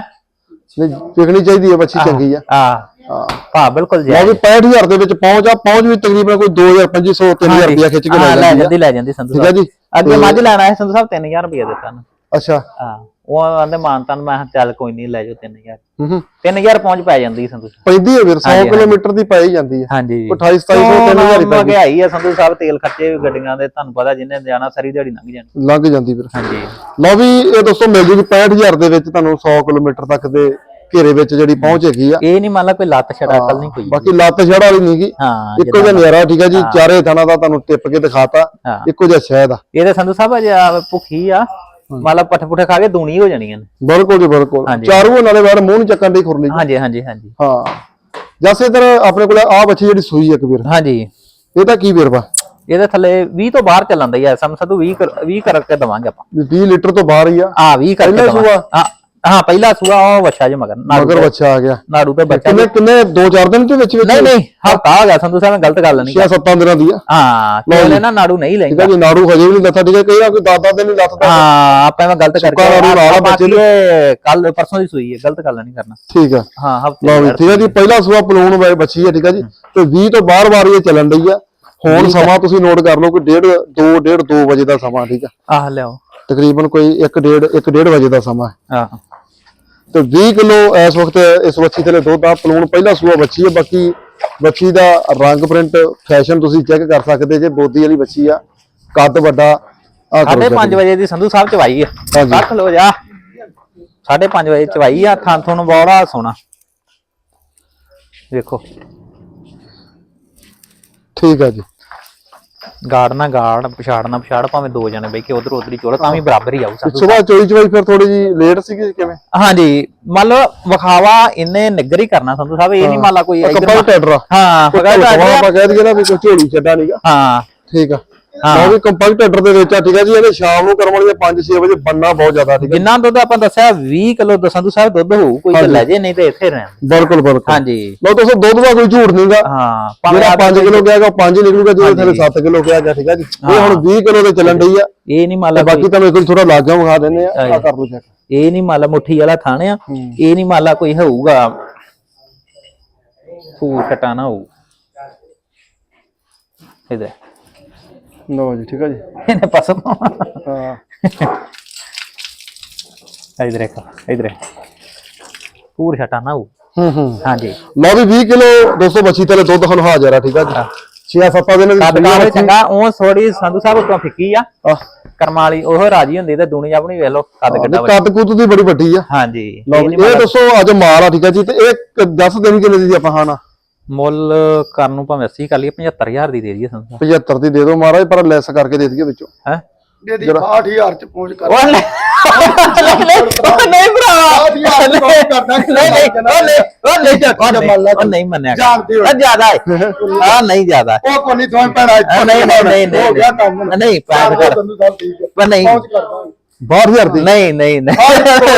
A: ਨਹੀਂ ਵਿਕਣੀ ਚਾਹੀਦੀ ਹੈ ਬੱਚੀ ਚੰਗੀ ਆ।
B: ਆ
A: ਹਾਂ।
B: ਭਾ ਬਿਲਕੁਲ
A: ਲਓ ਵੀ 65000 ਦੇ ਵਿੱਚ ਪਹੁੰਚ ਆ। ਪਹੁੰਚ ਵੀ ਤਕਰੀਬਨ ਕੋਈ 2500 3000 ਰੁਪਇਆ ਖਿੱਚ ਕੇ ਲੈ ਜਾਂਦੀ ਆ।
B: ਜਾਂਦੀ ਲੈ ਜਾਂਦੀ ਸੰਧੂ
A: ਠੀਕ ਹੈ
B: ਸਾਹਿਬ।
A: ਜੀ।
B: ਅੱਗੇ
A: ਤੇ-
B: ਮੱਝ ਲੈਣਾ ਹੈ ਸੰਧੂ ਸਾਹਿਬ 3000 ਰੁਪਏ ਦਿੱਤਾ ਨਾ
A: ਅੱਛਾ।
B: ਹਾਂ। ਉਹ ਆਂਦੇ ਮਾਨਤਨ ਮੈਂ ਕਿਹਾ ਚੱਲ ਕੋਈ ਨਹੀਂ ਲੈ ਜਾਓ 3000
A: ਹੂੰ ਹੂੰ।
B: 3000 ਪਹੁੰਚ ਪੈ ਜਾਂਦੀ ਸੰਧੂ ਸਾਹਿਬ
A: ਪੈਂਦੀ ਹੈ ਫਿਰ 100
B: ਹਾਂਜੀ,
A: ਕਿਲੋਮੀਟਰ ਦੀ ਪਾਈ ਜਾਂਦੀ ਹੈ।
B: ਹਾਂਜੀ।
A: 28 2700 3000 ਰੁਪਏ
B: ਮਹਿੰਗਾਈ ਆ ਸੰਧੂ ਸਾਹਿਬ ਤੇਲ ਖਰਚੇ ਵੀ ਗੱਡੀਆਂ ਦੇ ਤੁਹਾਨੂੰ ਪਤਾ ਜਿੰਨੇ ਜਾਣਾ ਸਾਰੀ ਦਿਹਾੜੀ ਲੰਘ ਜਾਣੀ।
A: ਲੰਘ ਜਾਂਦੀ ਫਿਰ।
B: ਹਾਂਜੀ।
A: ਲਓ ਵੀ ਇਹ ਦੋਸਤੋ ਮਿਲ ਜੂਗੀ 65000 ਦੇ ਵਿੱਚ ਤੁਹਾਨੂੰ 100 ਕਿਲੋਮੀਟਰ ਤੱਕ ਦੇ ਘੇਰੇ ਵਿੱਚ ਜਿਹੜੀ ਪਹੁੰਚ ਹੈਗੀ ਆ।
B: ਇਹ ਨਹੀਂ ਮੰਨ ਲਾ ਕੋਈ ਲੱਤ ਛੜਾ ਕੱਲ ਨਹੀਂ ਕੋਈ
A: ਬਾਕੀ ਲੱਤ ਛੜ ਵਾਲੀ ਨਹੀਂਗੀ
B: ਹਾਂ
A: ਇੱਕੋ ਜਿਹਾ ਨਜ਼ਾਰਾ ਠੀਕ ਹੈ ਜੀ ਚਾਰੇ ਥਾਣਾ ਦਾ ਤੁਹਾਨੂੰ ਟਿੱਪ ਕੇ ਦਿਖਾਤਾ।
B: ਹਾਂ।
A: ਇੱਕੋ ਜਿਹਾ ਸ਼ਹਿਦ ਆ।
B: ਇਹਦੇ ਸੰਧੂ ਸਾਹਿਬ ਅਜੇ ਆ ਭੁੱਖੀ ਆ। ਮੰਨ ਲਾ ਪੱਠੇ ਪੁੱਠੇ ਖਾ ਕੇ ਦੂਣੀ ਹੋ ਜਾਣੀਆਂ ਨੇ।
A: ਬਿਲਕੁਲ ਜੀ ਬਿਲਕੁਲ।
B: ਹਾਂਜੀ।
A: ਚਾਰੂ ਨਾਲੇ ਬਾਹਰ ਮੂੰਹ ਨੂੰ ਚੱਕਣ ਦੀ ਖੁਰਲੀ
B: ਹਾਂਜੀ ਹਾਂਜੀ ਹਾਂਜੀ।
A: ਹਾਂ। ਜੈਸੇ ਇਧਰ ਆਪਣੇ ਕੋਲ ਆ ਬੱਚੀ ਜਿਹੜੀ ਸੂਈ ਇੱਕ ਵੀਰ।
B: ਹਾਂਜੀ।
A: ਇਹਦਾ ਕੀ ਵੇਰਵਾ
B: ਇਹਦੇ ਥੱਲੇ 20 ਤੋਂ ਬਾਹਰ ਚੱਲਣ ਦਾ ਹੀ ਆ। ਸਮ ਸੰਧੂ 20 ਕਰ- 20 ਕਰਕੇ ਦਵਾਂਗੇ ਆਪਾਂ।
A: 20 ਲੀਟਰ ਤੋਂ ਬਾਹਰ ਹੀ ਆ।
B: ਆ 20 ਕਰਕੇ
A: ਪਹਿਲਾ
B: ਦਵਾਂਗੇ
A: ਸੂਆ?
B: ਹਾਂ। ਹਾਂ ਪਹਿਲਾ ਸੂਆ ਉਹ ਵੱਛਾ ਜੇ ਮਗਰ ਨਾੜੂ
A: ਮਗਰ ਬੱਚਾ ਆ ਗਿਆ।
B: ਨਾੜੂ ਤੇ ਬੱਚਾ
A: ਕਿੰਨੇ ਕਿੰਨੇ 2-4 ਦਿਨ ਦੇ ਵਿੱਚ ਵਿੱਚ?
B: ਨਹੀਂ ਨਹੀਂ ਹਫਤਾ ਹੋ ਗਿਆ ਸੰਧੂ ਸਾਹਿਬ ਮੈਂ ਗਲਤ ਗੱਲ ਨਹੀਂ
A: 6-7 ਦਿਨਾਂ ਦੀ ਆ।
B: ਹਾਂ ਕੋਲੇ ਨਾ ਨਾੜੂ ਨਹੀਂ
A: ਠੀਕ
B: ਲੈਂਦਾ
A: ਹੈ ਜੀ ਨਾੜੂ ਹਜੇ ਵੀ ਨਹੀਂ ਲੱਥਾ। ਠੀਕ ਹੈ ਕਈ ਆ ਕੋਈ ਦਾਦਾ ਤੇ ਨਹੀਂ ਲੱਥਦਾ
B: ਹਾਂ। ਆਪਾਂ ਮੈਂ ਗਲਤ ਕਰਕੇ
A: ਆ ਬੱਚੇ ਨੂੰ।
B: ਕੱਲ ਪਰਸੋਂ ਦੀ ਸੂਈ ਹੈ ਗਲਤ ਗੱਲ ਨਹੀਂ ਕਰਨਾ।
A: ਠੀਕ ਆ।
B: ਹਾਂ ਹਫ਼ਤੇ
A: ਲਓ ਠੀਕ ਹੈ ਜੀ ਪਹਿਲਾ ਸੂਆ ਪਲੂਣ ਵਾਲੀ ਬੱਚੀ ਹੈ ਠੀਕ ਹੈ ਜੀ। ਤੇ 20 ਤੋਂ ਬਾਹਰ ਬਾਰ ਇਹ ਚੱਲਣ ਡਈ ਆ। ਹੁਣ ਸਮਾਂ ਤੁਸੀਂ ਨੋਟ ਕਰ ਲਓ ਕਿ 1.5 2 1.5 2 ਵਜੇ ਦਾ ਸਮਾਂ ਠੀਕ ਆ।
B: ਆਹ ਲਿਆਓ।
A: ਤਕਰੀਬਨ ਕੋਈ 1 1.5 1 1.5 ਵਜੇ ਦਾ ਸਮਾਂ ਹੈ।
B: ਹਾਂ
A: ਤੇ 20 ਕਿਲੋ ਇਸ ਵਕਤ ਇਸ ਬੱਚੀ ਥਲੇ ਦੁੱਧ ਆ ਪਲੂਣ ਪਹਿਲਾ ਸੂਆ ਬੱਚੀ ਹੈ ਬਾਕੀ ਬੱਚੀ ਦਾ ਰੰਗ ਪ੍ਰਿੰਟ ਫੈਸ਼ਨ ਤੁਸੀਂ ਚੈੱਕ ਕਰ ਸਕਦੇ ਜੇ ਬੋਦੀ ਵਾਲੀ ਬੱਚੀ ਆ ਕੱਦ ਵੱਡਾ ਆ
B: ਸਾਢੇ 5 ਵਜੇ ਦੀ ਸੰਧੂ ਸਾਹਿਬ ਚਵਾਈ ਆ। ਕੱਖ ਲੋ ਜਾ। ਸਾਢੇ 5 ਵਜੇ ਚਵਾਈ ਆ ਥਾਂ ਥੋਂ ਬੜਾ ਸੋਨਾ ਵੇਖੋ।
A: ਠੀਕ ਆ ਜੀ।
B: ਗਾੜ ਨਾ ਗਾੜ ਪਛਾੜ ਨਾ ਪਛਾੜ ਭਾਵੇਂ ਦੋ ਜਣੇ ਬਈ ਕੇ ਉਧਰ ਉਧਰ ਹੀ ਚੋਲਾ ਤਾਂ ਵੀ ਬਰਾਬਰ ਹੀ ਆਊ ਸੰਧੂ
A: ਸਵੇਰ ਚੋਈ ਚਵਾਈ ਫਿਰ ਥੋੜੀ ਜੀ ਲੇਟ ਸੀਗੀ ਕਿਵੇਂ?
B: ਹਾਂਜੀ ਮੰਨ ਲਓ ਵਿਖਾਵਾ ਇਹਨੇ ਨਿੱਗਰ ਹੀ ਕਰਨਾ ਸੰਧੂ ਸਾਹਿਬ ਇਹ ਨਹੀਂ ਮੰਨ ਲਾ ਕੋਈ ਇੱਧਰ ਹਾਂ
A: ਕੋਈ
B: ਫਗਾ
A: ਆਪਾਂ ਕਹਿ ਦਈਏ ਨਾ ਵੀ ਕੋਈ ਝੋਲੀ ਛੱਡਾ ਨਹੀਂਗਾ
B: ਹਾਂ।
A: ਠੀਕ ਆ।
B: ਹਾਂ।
A: ਵੀ ਕੰਪੈਕਟ ਟੈਡਰ ਦੇ ਵਿੱਚ ਆ ਠੀਕ ਆ ਜੀ? ਇਹਨੇ ਸ਼ਾਮ ਨੂੰ ਕਰਮ ਵਾਲੀ 5-6 ਵਜੇ ਬੰਨਾ ਬਹੁਤ ਜ਼ਿਆਦਾ ਠੀਕ ਆ
B: ਜਿੰਨਾ ਦੁੱਧ ਆਪਾਂ ਦੱਸਿਆ 20 ਕਿਲੋ ਸੰਧੂ ਸਾਹਿਬ ਦੁੱਧ ਹੋਊ ਕੋਈ ਤੇ ਲੈ ਜੇ ਨਹੀਂ ਤੇ ਇੱਥੇ ਰਹਿਣ।
A: ਬਿਲਕੁਲ ਬਿਲਕੁਲ।
B: ਹਾਂਜੀ।
A: ਲੋ ਦੋਸਤੋ ਦੁੱਧ ਦਾ ਕੋਈ ਝੂਠ ਨਹੀਂਗਾ।
B: ਹਾਂ
A: ਜਿਹੜਾ
B: ਭਾਵੇਂ
A: 5 ਕਿਲੋ ਕਿਹਾਗਾ 5 ਨਿਕਲੂਗਾ ਜਿਹਦੇ ਥੱਲੇ 7 ਕਿਲੋ ਕਿਹਾ ਗਿਆ ਠੀਕ ਆ ਜੀ? ਇਹ ਹੁਣ 20 ਕਿਲੋ ਦੇ ਚੱਲਣ ਡਈ ਆ।
B: ਇਹ ਨਹੀਂ ਮੰਨ ਲਾ
A: ਤੇ ਬਾਕੀ ਤੁਹਾਨੂੰ ਇੱਕ ਥੋੜਾ ਲਾਗਾਂ ਵਿਖਾ ਦਿੰਦੇ ਆ ਆ ਕਰ ਲਓ ਚੈੱਕ
B: ਇਹ ਨਹੀਂ ਮੰਨ ਲਾ ਮੁੱਠੀ ਵਾਲਾ ਥਾਣ ਆ। ਇਹ ਨਹੀਂ ਮੰਨ ਲਾ ਕੋਈ ਹੋਊਗਾ। ਫੂਲ ਕਟਾਣਾ ਹੋਊ। ਇਹਦੇ
A: ਲਓ ਜੀ ਠੀਕ ਆ ਜੀ।
B: ਇਹਨੇ ਪਸਮ
A: ਹਾਂ।
B: ਇਧਰ ਇੱਕ ਇਧਰ ਪੂਰ ਛਟਾਣਾ ਹੋਊ
A: ਹੂੰ ਹੂੰ।
B: ਹਾਂਜੀ।
A: ਲਓ ਵੀ 20 ਕਿਲੋ 200 ਬੱਚੀ ਥੱਲੇ ਦੁੱਧ ਹੁਣ ਹਾਜ਼ਰ ਆ ਠੀਕ ਆ ਜੀ। 6-7 ਦਿਨ ਦੀ ਬੱਚੀ।
B: ਚੰਗਾ ਉਹ ਥੋੜੀ ਸੰਧੂ ਸਾਹਿਬ ਉਤੋਂ ਫਿੱਕੀ ਆ।
A: ਆਹ,
B: ਕਰਮਾਂ ਵਾਲੀ ਉਹ ਰਾਜੀ ਹੁੰਦੀ ਤੇ ਦੁਨੀ ਆਪਣੀ ਵੇਖ ਲਓ ਕੱਦ ਕਿੱਡਾ ਵਾ।
A: ਕੱਦ ਕੁੱਦ ਦੀ ਬੜੀ ਵੱਡੀ ਆ।
B: ਹਾਂਜੀ। ਇਹ
A: ਦੱਸੋ ਅੱਜ ਮਾਲ ਆ ਠੀਕ ਆ ਜੀ ਤੇ ਇਹ 10 ਦਿਨ ਕਿੰਨੇ ਦੀ ਆਪਾਂ ਖਾਣਾ?
B: ਮੁੱਲ ਕਰਨ ਨੂੰ ਭਾਵੇਂ 80 ਕਰ ਲਈਏ 75000 ਦੀ ਦੇ ਦਈਏ ਸੰਧੂ
A: 75 ਦੀ ਦੇ ਦਿਓ ਮਹਾਰਾਜ ਪਰ ਲੈਸ ਕਰਕੇ ਦੇ ਦਈਏ ਵਿੱਚੋਂ।
B: ਹੈ?
C: ਦੇ ਦੀ 68000 ਚ ਪਹੁੰਚ ਕਰ।
B: ਉਹ ਨਹੀਂ ਉਹ ਨਹੀਂ ਭਰਾ।
C: ਆਹ ਯਾਰ
B: ਨਹੀਂ
C: ਕੌਣ ਕਰਦਾ
B: ਨਹੀਂ ਨਹੀਂ, ਉਹ ਨਹੀਂ ਉਹ ਨਹੀਂ ਮੰਨਿਆ। ਕਰ।
C: ਜਾਣਦੇ ਹੋ।
B: ਉਹ ਜ਼ਿਆਦਾ ਹੈ। ਆ ਨਹੀਂ ਜ਼ਿਆਦਾ ਹੈ।
C: ਉਹ ਕੋਈ ਨਹੀਂ ਭੈਣਾਂ
B: ਨਹੀਂ ਨਹੀਂ ਨਹੀਂ ਨਹੀਂ
C: ਹੋ ਗਿਆ ਕੰਮ।
B: ਨਹੀਂ ਪੈਸੇ ਕਰ।
C: ਸੰਧੂ ਸਾਹਿਬ ਠੀਕ ਹੈ
B: ਪਰ ਨਹੀਂ।
C: ਪਹੁੰਚ ਕਰਦਾ
A: 62000 ਦੀ
B: ਨਹੀਂ ਨਹੀਂ ਨਹੀਂ।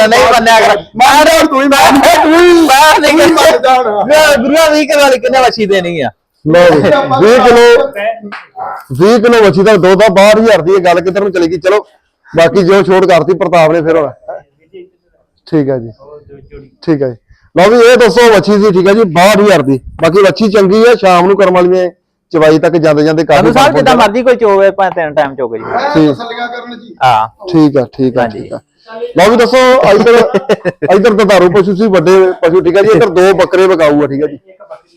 B: ਨਹੀਂ ਮੰਨਿਆ ਕਰ
C: ਮੈਂ ਤੂੰ ਹੀ ਮੈਂ
B: ਤੂੰ
C: ਹੀ
B: ਨਿਕਲ
C: ਮਰ ਜਾਣਾ
B: ਮੈਂ ਗੁਰੂਆ ਵੀ ਕੇ ਵਾਲੀ ਕਿੰਨੇ ਵਛੀ ਦੇਣੀ ਆ?
A: ਜੀ 20 ਕਿਲੋ 20 ਕਿਲੋ ਵੱਛੀ ਦਾ ਦੁੱਧ ਆ 62000 ਦੀ ਇਹ ਗੱਲ ਕਿੱਧਰ ਨੂੰ ਚਲੀ ਗਈ? ਚਲੋ ਬਾਕੀ ਜੋ ਛੋਟ ਕਰਤੀ ਪ੍ਰਤਾਪ ਨੇ ਫਿਰ ਹੁਣ। ਠੀਕ ਹੈ ਜੀ। ਠੀਕ ਹੈ ਜੀ। ਲਓ ਵੀ ਇਹ ਦੱਸੋ ਵੱਛੀ ਸੀ ਠੀਕ ਹੈ ਜੀ 62000 ਦੀ ਬਾਕੀ ਵੱਛੀ ਚੰਗੀ ਹੈ ਸ਼ਾਮ ਨੂੰ ਕਰਮ ਵਾਲੀਆਂ। ਚਵਾਈ ਤੱਕ ਜਾਂਦੇ ਜਾਂਦੇ ਕਾਫੀ
B: ਸਾਨੂੰ ਸਾਹਿਬ ਜਿੱਦਾਂ। ਮਰਜ਼ੀ ਕੋਈ ਚੋਵੇ ਭਾਵੇਂ ਤਿੰਨ ਟਾਈਮ ਚੋਗੇ ਜੀ।
C: ਮੈਂ ਤਸੱਲੀਆਂ ਕਰਨ ਜੀ।
B: ਹਾਂ।
A: ਠੀਕ ਆ ਠੀਕ ਆ
B: ਹਾਂਜੀ।
A: ਠੀਕ ਆ। ਲਓ ਵੀ ਦੱਸੋ ਇੱਧਰ ਇੱਧਰ ਤਾਂ ਧਾਰੂ ਪਸ਼ੂ ਸੀ ਵੱਡੇ ਪਸ਼ੂ ਠੀਕ ਆ ਜੀ। ਇੱਧਰ ਦੋ ਬੱਕਰੇ ਵਕਾਊ ਆ ਠੀਕ ਆ ਜੀ।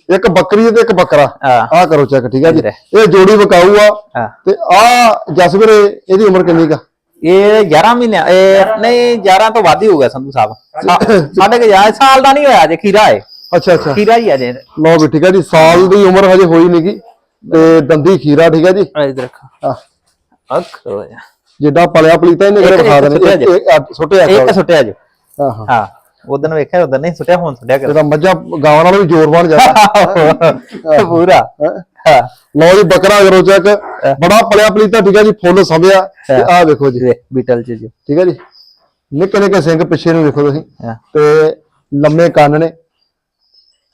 A: ਇੱਕ ਬੱਕਰੀ ਤੇ ਇੱਕ ਬੱਕਰਾ।
B: ਹਾਂ।
A: ਆਹ ਕਰੋ ਚੈੱਕ ਠੀਕ ਆ ਜੀ। ਇਹ ਜੋੜੀ ਵਕਾਊ ਆ
B: ਹਾਂ।
A: ਤੇ ਆ ਜਸਵੀਰੇ ਇਹਦੀ ਉਮਰ ਕਿੰਨੀ ਕਾ
B: ਇਹ 11 ਮਹੀਨੇ ਇਹ ਨਹੀਂ 11 ਤੋਂ ਵੱਧ ਹੀ ਹੋਊਗਾ ਸੰਧੂ ਸਾਹਿਬ। ਸਾ- ਸਾਡੇ ਕੇ ਯਾਰ ਸਾਲ ਦਾ ਨਹੀਂ ਹੋਇਆ ਜੇ ਖੀਰਾ ਹੈ।
A: ਅੱਛਾ ਅੱਛਾ।
B: ਖੀਰਾ ਹੀ ਆ ਜੇ
A: ਲਓ ਵੀ ਠੀਕ ਆ ਜੀ ਸਾਲ ਦੀ ਉਮਰ ਹਜੇ ਹੋਈ ਨਹੀਂਗੀ ਤੇ ਦੰਦੀ ਖੀਰਾ ਠੀਕ ਆ ਜੀ?
B: ਇਧਰ ਰੱਖ।
A: ਆਹ,
B: ਅੱਖ ਹੋ ਜਾ
A: ਜਿੱਡਾ ਪਲਿਆ ਪਲੀਤਾ ਇਹਨੇ
B: ਇੱਕ-
A: ਵਿਖਾ ਦੇਣੇ।
B: ਸੁੱਟਿਆ
A: ਇੱਕ- ਸੁੱਟਿਆ
B: ਜੋ।
A: ਹਾਂ ਹਾਂ।
B: ਹਾਂ ਉਦੋਂ ਵੇਖਿਆ ਉਦੋਂ ਨਹੀਂ ਸੁੱਟਿਆ ਹੁਣ ਸੁੱਟਿਆ ਕਰ।
A: ਇਹਦਾ ਮੱਝਾਂ ਗਾਵਾਂ ਨਾਲੋਂ ਵੀ ਜ਼ੋਰ ਬਣ ਜਾਂਦਾ।
B: ਪੂਰਾ
A: ਹੈਂ?
B: ਹਾਂ।
A: ਲਓ ਜੀ ਬੱਕਰਾ ਕਰੋ ਚੈੱਕ। ਬੜਾ ਪਲਿਆ ਪਲੀਤਾ ਠੀਕ ਆ ਜੀ ਫੁੱਲ ਸੰਭਿਆ। ਤੇ ਆਹ ਵੇਖੋ ਜੀ।
B: ਬੀਟਲ ਚ ਜੋ।
A: ਠੀਕ ਹੈ ਜੀ। ਨਿੱਕੇ ਨਿੱਕੇ ਸਿੰਘ ਪਿੱਛੇ ਨੂੰ ਵੇਖੋ ਤੁਸੀਂ।
B: ਹਾਂ।
A: ਤੇ ਲੰਮੇ ਕੰਨ ਨੇ।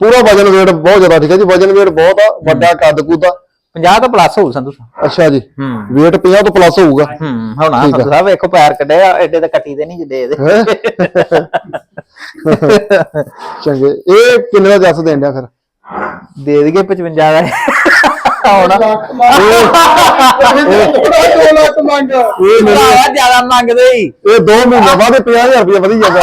A: ਪੂਰਾ ਵਜਨ weight ਬਹੁਤ ਜ਼ਿਆਦਾ ਠੀਕ ਹੈ ਜੀ ਵਜਨ weight ਬਹੁਤ ਆ ਵੱਡਾ ਕੱਦ ਕੁੱਦ ਆ।
B: 50 ਤੋਂ ਪਲੱਸ ਹੋਊ ਸਾਹਿਬ।
A: ਅੱਛਾ ਜੀ
B: ਹੂੰ।
A: weight 50 ਤੋਂ ਪਲੱਸ ਹੋਊਗਾ।
B: ਹੂੰ ਹੁਣ ਆ। ਸਾਹਿਬ ਵੇਖੋ ਪੈਰ ਕੱਢਿਆ ਐਡੇ ਤਾਂ ਕੱਟੀ ਦੇ ਨਹੀਂ ਜਿੱਡੇ ਇਹਦੇ?
A: ਚੰਗੇ ਇਹ ਕਿੰਨੇ ਦਾ ਜੱਸ ਦੇਣ ਡਿਆ ਫਿਰ?
B: ਦੇ ਦਈਏ 55 ਦਾ। ਹੁਣ।
C: ਲੱਖ ਮੰਗ। ਥੋੜਾ 2 ਲੱਖ ਮੰਗ।
A: ਇਹ ਮੇਰੇ
B: ਭਰਾਵਾ ਜ਼ਿਆਦਾ ਮੰਗਦੇ ਹੀ।
A: ਇਹ 2 ਮਹੀਨੇ ਬਾਅਦ 50000 ਰੁਪਏ ਵਧੀ ਜਾਂਦਾ।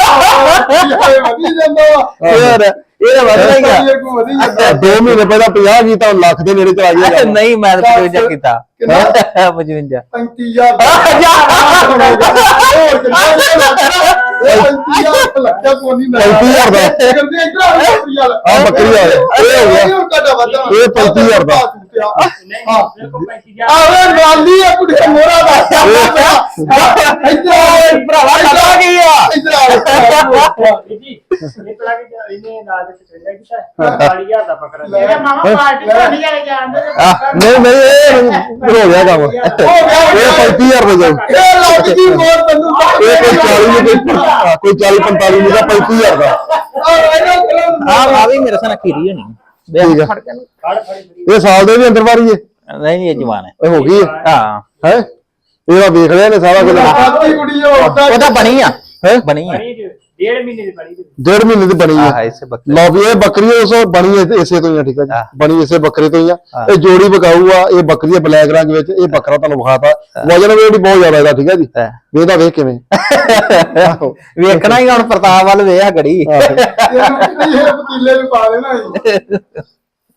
C: ਇਹ ਵਧੀ ਜਾਂਦਾ ਵਾ।
B: ਹੋਰ ਇਹ ਤਾਂ ਵਧਣਾ ਹੀ ਆ
C: ਕੋ ਵਧੀ ਜਾਂਦਾ
A: 2 ਮਹੀਨੇ ਪਹਿਲਾਂ 50 ਕੀ ਤਾਂ ਲੱਖ ਦੇ ਨੇੜੇ ਚਲਾ ਗਿਆ।
B: ਨਹੀਂ ਮੈਂ ਤਾਂ 55 ਕੀਤਾ।
C: ਕਿੰਨਾ?
B: 55
C: 35000 ਹੋਰ ਕਿੰਨਾ? ਇਹ 35000 ਲੱਖਾ ਕੋਨੀ ਨਾ
A: 35,000 ਦਾ।
C: ਕਰਦੇ ਇਧਰ ਆ ਬੱਕਰੀ ਵਾਲਾ।
A: ਆ ਬੱਕਰੀ ਵਾਲਾ। ਇਹ ਹੋ ਗਿਆ।
C: ਇਹ ਹੁਣ ਘਾਟਾ ਵੱਧਦਾ
A: ਇਹ 35,000 ਦਾ।
C: ਹਾਂ ਆਵੇ ਨਾਲੀ ਆ ਕੁੜੀ ਮੋਰਾ ਦਾ। ਇੱਧਰ ਆ।
B: ਭਰਾਵਾ ਪਤਾ ਕੀ ਆ।
C: ਇੱਧਰ ਆ।
D: ਇਹ ਪਲਾ ਕੇ ਇਹਨੇ ਨਾਲ ਦੇ ਚੰਗਾ ਕੀਤਾ 40000 ਦਾ ਬੱਕਰਾ ਇਹਦਾ ਮਾਮਾ ਪਾਰਟੀ ਤੁਹਾਡੀ ਵਾਲੇ ਜਾਣਦੇ
A: ਨਹੀਂ ਨਹੀਂ ਇਹ ਹੋ ਗਿਆ ਕੰਮ
C: ਹੋ ਗਿਆ
A: ਇਹ 35000 ਦਾ ਜਾਊ
C: ਇਹ ਲੱਗ ਗਈ ਮੋਰ ਤੈਨੂੰ
A: ਇਹ ਕੋਈ 40 ਨਹੀਂ ਕੋਈ ਹਾਂ, ਕੋਈ 40 45 ਨਹੀਂ ਦਾ 35000 ਦਾ
C: ਆ ਇਹਨਾਂ ਕੋਲ
B: ਆ ਆ ਵੀ ਮੇਰੇ ਸਾਹ ਖੀਰੀ ਹੋਣੀ
A: ਠੀਕ ਆ।
B: ਫੜ ਕੇ ਨੂੰ।
D: ਫੜ ਫੜੀ
A: ਇਹ ਸਾਲ ਦੇ ਵੀ ਅੰਦਰ ਵਾਰੀ ਹੈ
B: ਨਹੀਂ ਨਹੀਂ ਇਹ ਜਵਾਨ ਹੈ
A: ਇਹ ਹੋ ਗਈ ਹੈ
B: ਹਾਂ
A: ਹੈ ਇਹਦਾ ਵੇਖ ਲਿਆ ਨੇ ਸਾਰਾ ਕੁਝ
C: ਆਦੀ ਕੁੜੀ ਉਹ
B: ਉਹ ਤਾਂ ਬਣੀ ਆ
A: ਹੈ
B: ਬਣੀ ਆ
D: ਜੀ ਡੇਢ ਮਹੀਨੇ ਦੀ ਬਣੀ ਜੀ
A: ਡੇਢ ਮਹੀਨੇ ਦੀ ਬਣੀ
B: ਆਹ
A: ਹੈ
B: ਇਸੇ ਬੱਕਰੇ
A: ਲਓ ਵੀ ਇਹ ਬੱਕਰੀ ਉਸ ਬਣੀ ਇਹ- ਇਸੇ ਤੋਂ ਹੀ ਆ ਠੀਕ ਹੈ ਜੀ।
B: ਹਾਂ।
A: ਬਣੀ ਇਸੇ ਬੱਕਰੇ ਤੋਂ ਹੀ ਆ।
B: ਹਾਂ।
A: ਇਹ ਜੋੜੀ ਬਕਾਊ ਆ ਇਹ ਬੱਕਰੀ ਹੈ ਬਲੈਕ ਰੰਗ ਵਿੱਚ ਇਹ ਬੱਕਰਾ ਤੁਹਾਨੂੰ ਵਿਖਾਤਾ। ਵਜਨ ਵੇਟ ਬਹੁਤ ਜ਼ਿਆਦਾ ਇਹਦਾ ਠੀਕ ਹੈ ਜੀ।
B: ਹਾਂ।
A: ਵੇਖਦਾ ਵੇਖ ਕਿਵੇਂ। ਆਹੋ।
B: ਵੇਖਣਾ ਹੀ ਹੁਣ ਪ੍ਰਤਾਪ ਵੱਲ ਵੇਖ ਘੜੀ।
A: ਆਹੋ।
C: ਇਹ ਪਤੀਲੇ ਨੂੰ ਪਾ ਦੇਣਾ ਸੀ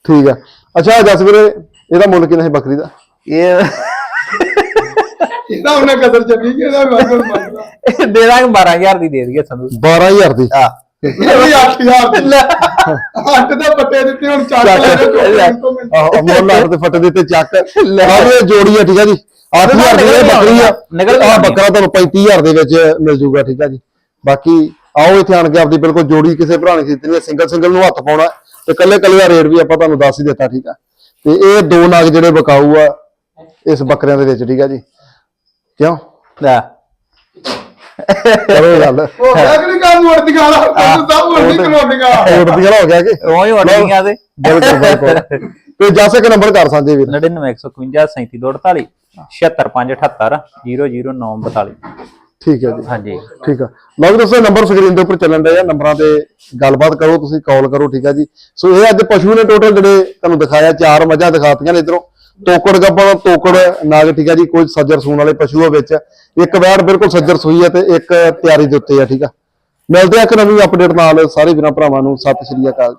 A: ਠੀਕ ਆ। ਅੱਛਾ ਜਸ ਵੀਰੇ ਇਹਦਾ ਮੁੱਲ ਕਿੰਨਾ ਹੈ ਬੱਕਰੀ ਦਾ?
B: ਇਹ
C: ਇਹਦਾ ਉਹਨੇ ਕਦਰ ਚੱਲੀ ਕਿ ਇਹਦਾ ਵਾਗਰ ਮੰਗਦਾ
B: ਦੇ ਦਾਂਗੇ 12000 ਦੀ ਦੇ ਦਈਏ ਸੰਧੂ
A: 12000 ਦੀ?
B: ਆ
C: ਇਹ ਵੀ 8000 ਦੀ। ਅੱਟ ਦੇ ਪੱਟੇ ਦਿੱਤੇ ਹੁਣ ਚੱਕ ਲੈ।
B: ਲੈ।
C: ਦੋ ਮਿੰਟ।
A: ਆਹੋ ਮੁੱਲ ਹੱਥ ਤੇ ਫੱਟੇ ਦਿੱਤੇ ਚੱਕ। ਆਹ ਵੀ ਇਹ ਜੋੜੀ ਆ ਠੀਕ ਆ ਜੀ। 8000 ਦੀ ਇਹ ਬੱਕਰੀ ਆ।
B: ਨਿਕਲ
A: ਆ ਬੱਕਰਾ ਤੁਹਾਨੂੰ 35000 ਦੇ ਵਿੱਚ ਮਿਲ ਜੂਗਾ ਠੀਕ ਆ ਜੀ। ਬਾਕੀ ਆਓ ਇੱਥੇ ਆਣ ਕੇ ਆਪਦੀ ਬਿਲਕੁਲ ਜੋੜੀ ਕਿਸੇ ਭਰਾ ਨੇ ਖਰੀਦਣੀ ਹੈ ਸਿੰਗਲ ਸਿੰਗਲ ਨੂੰ ਹੱਥ ਪਾਉਣਾ। ਤੇ ਕੱਲੇ ਕੱਲੇ ਦਾ ਰੇਟ ਵੀ ਆਪਾਂ ਤੁਹਾਨੂੰ ਦੱਸ ਹੀ ਦਿੱਤਾ ਠੀਕ ਆ। ਤੇ ਇਹ ਦੋ ਨਗ ਜਿਹੜੇ ਬਕਾਊ ਆ ਇਸ ਬੱਕਰਿਆਂ ਦੇ ਵਿੱਚ ਠੀਕ ਆ ਜੀ। ਕਿਉਂ?
B: ਲੈ।
A: ਕਰੋ ਗੱਲ
C: ਉਹ ਅਗਲੀ ਗੱਲ ਮੁੜ ਦੀ ਗਾਲਾ ਸਭ ਮੁੜ ਦੀ ਕਰੋੜੀਆਂ
A: ਰੋਡ ਦੀ ਗੱਲ ਹੋ ਗਿਆ ਕਿ?
B: ਉਹ ਹੀ ਵੜੀਆਂ ਤੇ।
A: ਬਿਲਕੁਲ ਬਿਲਕੁਲ। ਤੇ ਜਸ ਇੱਕ ਨੰਬਰ ਕਰ ਸਕਦੇ ਵੀਰ।
B: 99151 3748 76578 00942
A: ਠੀਕ ਹੈ ਜੀ।
B: ਹਾਂਜੀ।
A: ਠੀਕ ਆ। ਲਓ ਦੋਸਤੋ ਨੰਬਰ ਸਕਰੀਨ ਦੇ ਉੱਪਰ ਚੱਲਣ ਡਿਆ ਨੰਬਰਾਂ ਤੇ ਗੱਲਬਾਤ ਕਰੋ ਤੁਸੀਂ ਕਾਲ ਕਰੋ ਠੀਕ ਆ ਜੀ। ਸੋ ਇਹ ਅੱਜ ਪਸ਼ੂ ਨੇ ਟੋਟਲ ਜਿਹੜੇ ਤੁਹਾਨੂੰ ਦਿਖਾਇਆ ਚਾਰ ਮੱਝਾਂ ਦਿਖਾਤੀਆਂ ਨੇ ਇਧਰੋਂ। ਤੋਕੜ ਗੱਬਾ ਤੋਕੜ ਨਾਗ ਠੀਕ ਆ ਜੀ, ਕੋਈ ਸੱਜਰ ਸੂਣ ਵਾਲੇ ਪਸ਼ੂ ਆ ਵਿੱਚ। ਇੱਕ ਵੈੜ ਬਿਲਕੁਲ ਸੱਜਰ ਸੂਈ ਹੈ ਤੇ ਇੱਕ ਤਿਆਰੀ ਦੇ ਉੱਤੇ ਆ, ਠੀਕ ਆ। ਮਿਲਦੇ ਆ ਇੱਕ ਨਵੀਂ ਅਪਡੇਟ ਨਾਲ। ਸਾਰੇ ਵੀਰਾਂ ਭਰਾਵਾਂ ਨੂੰ ਸਤਿ ਸ਼੍ਰੀ ਅਕਾਲ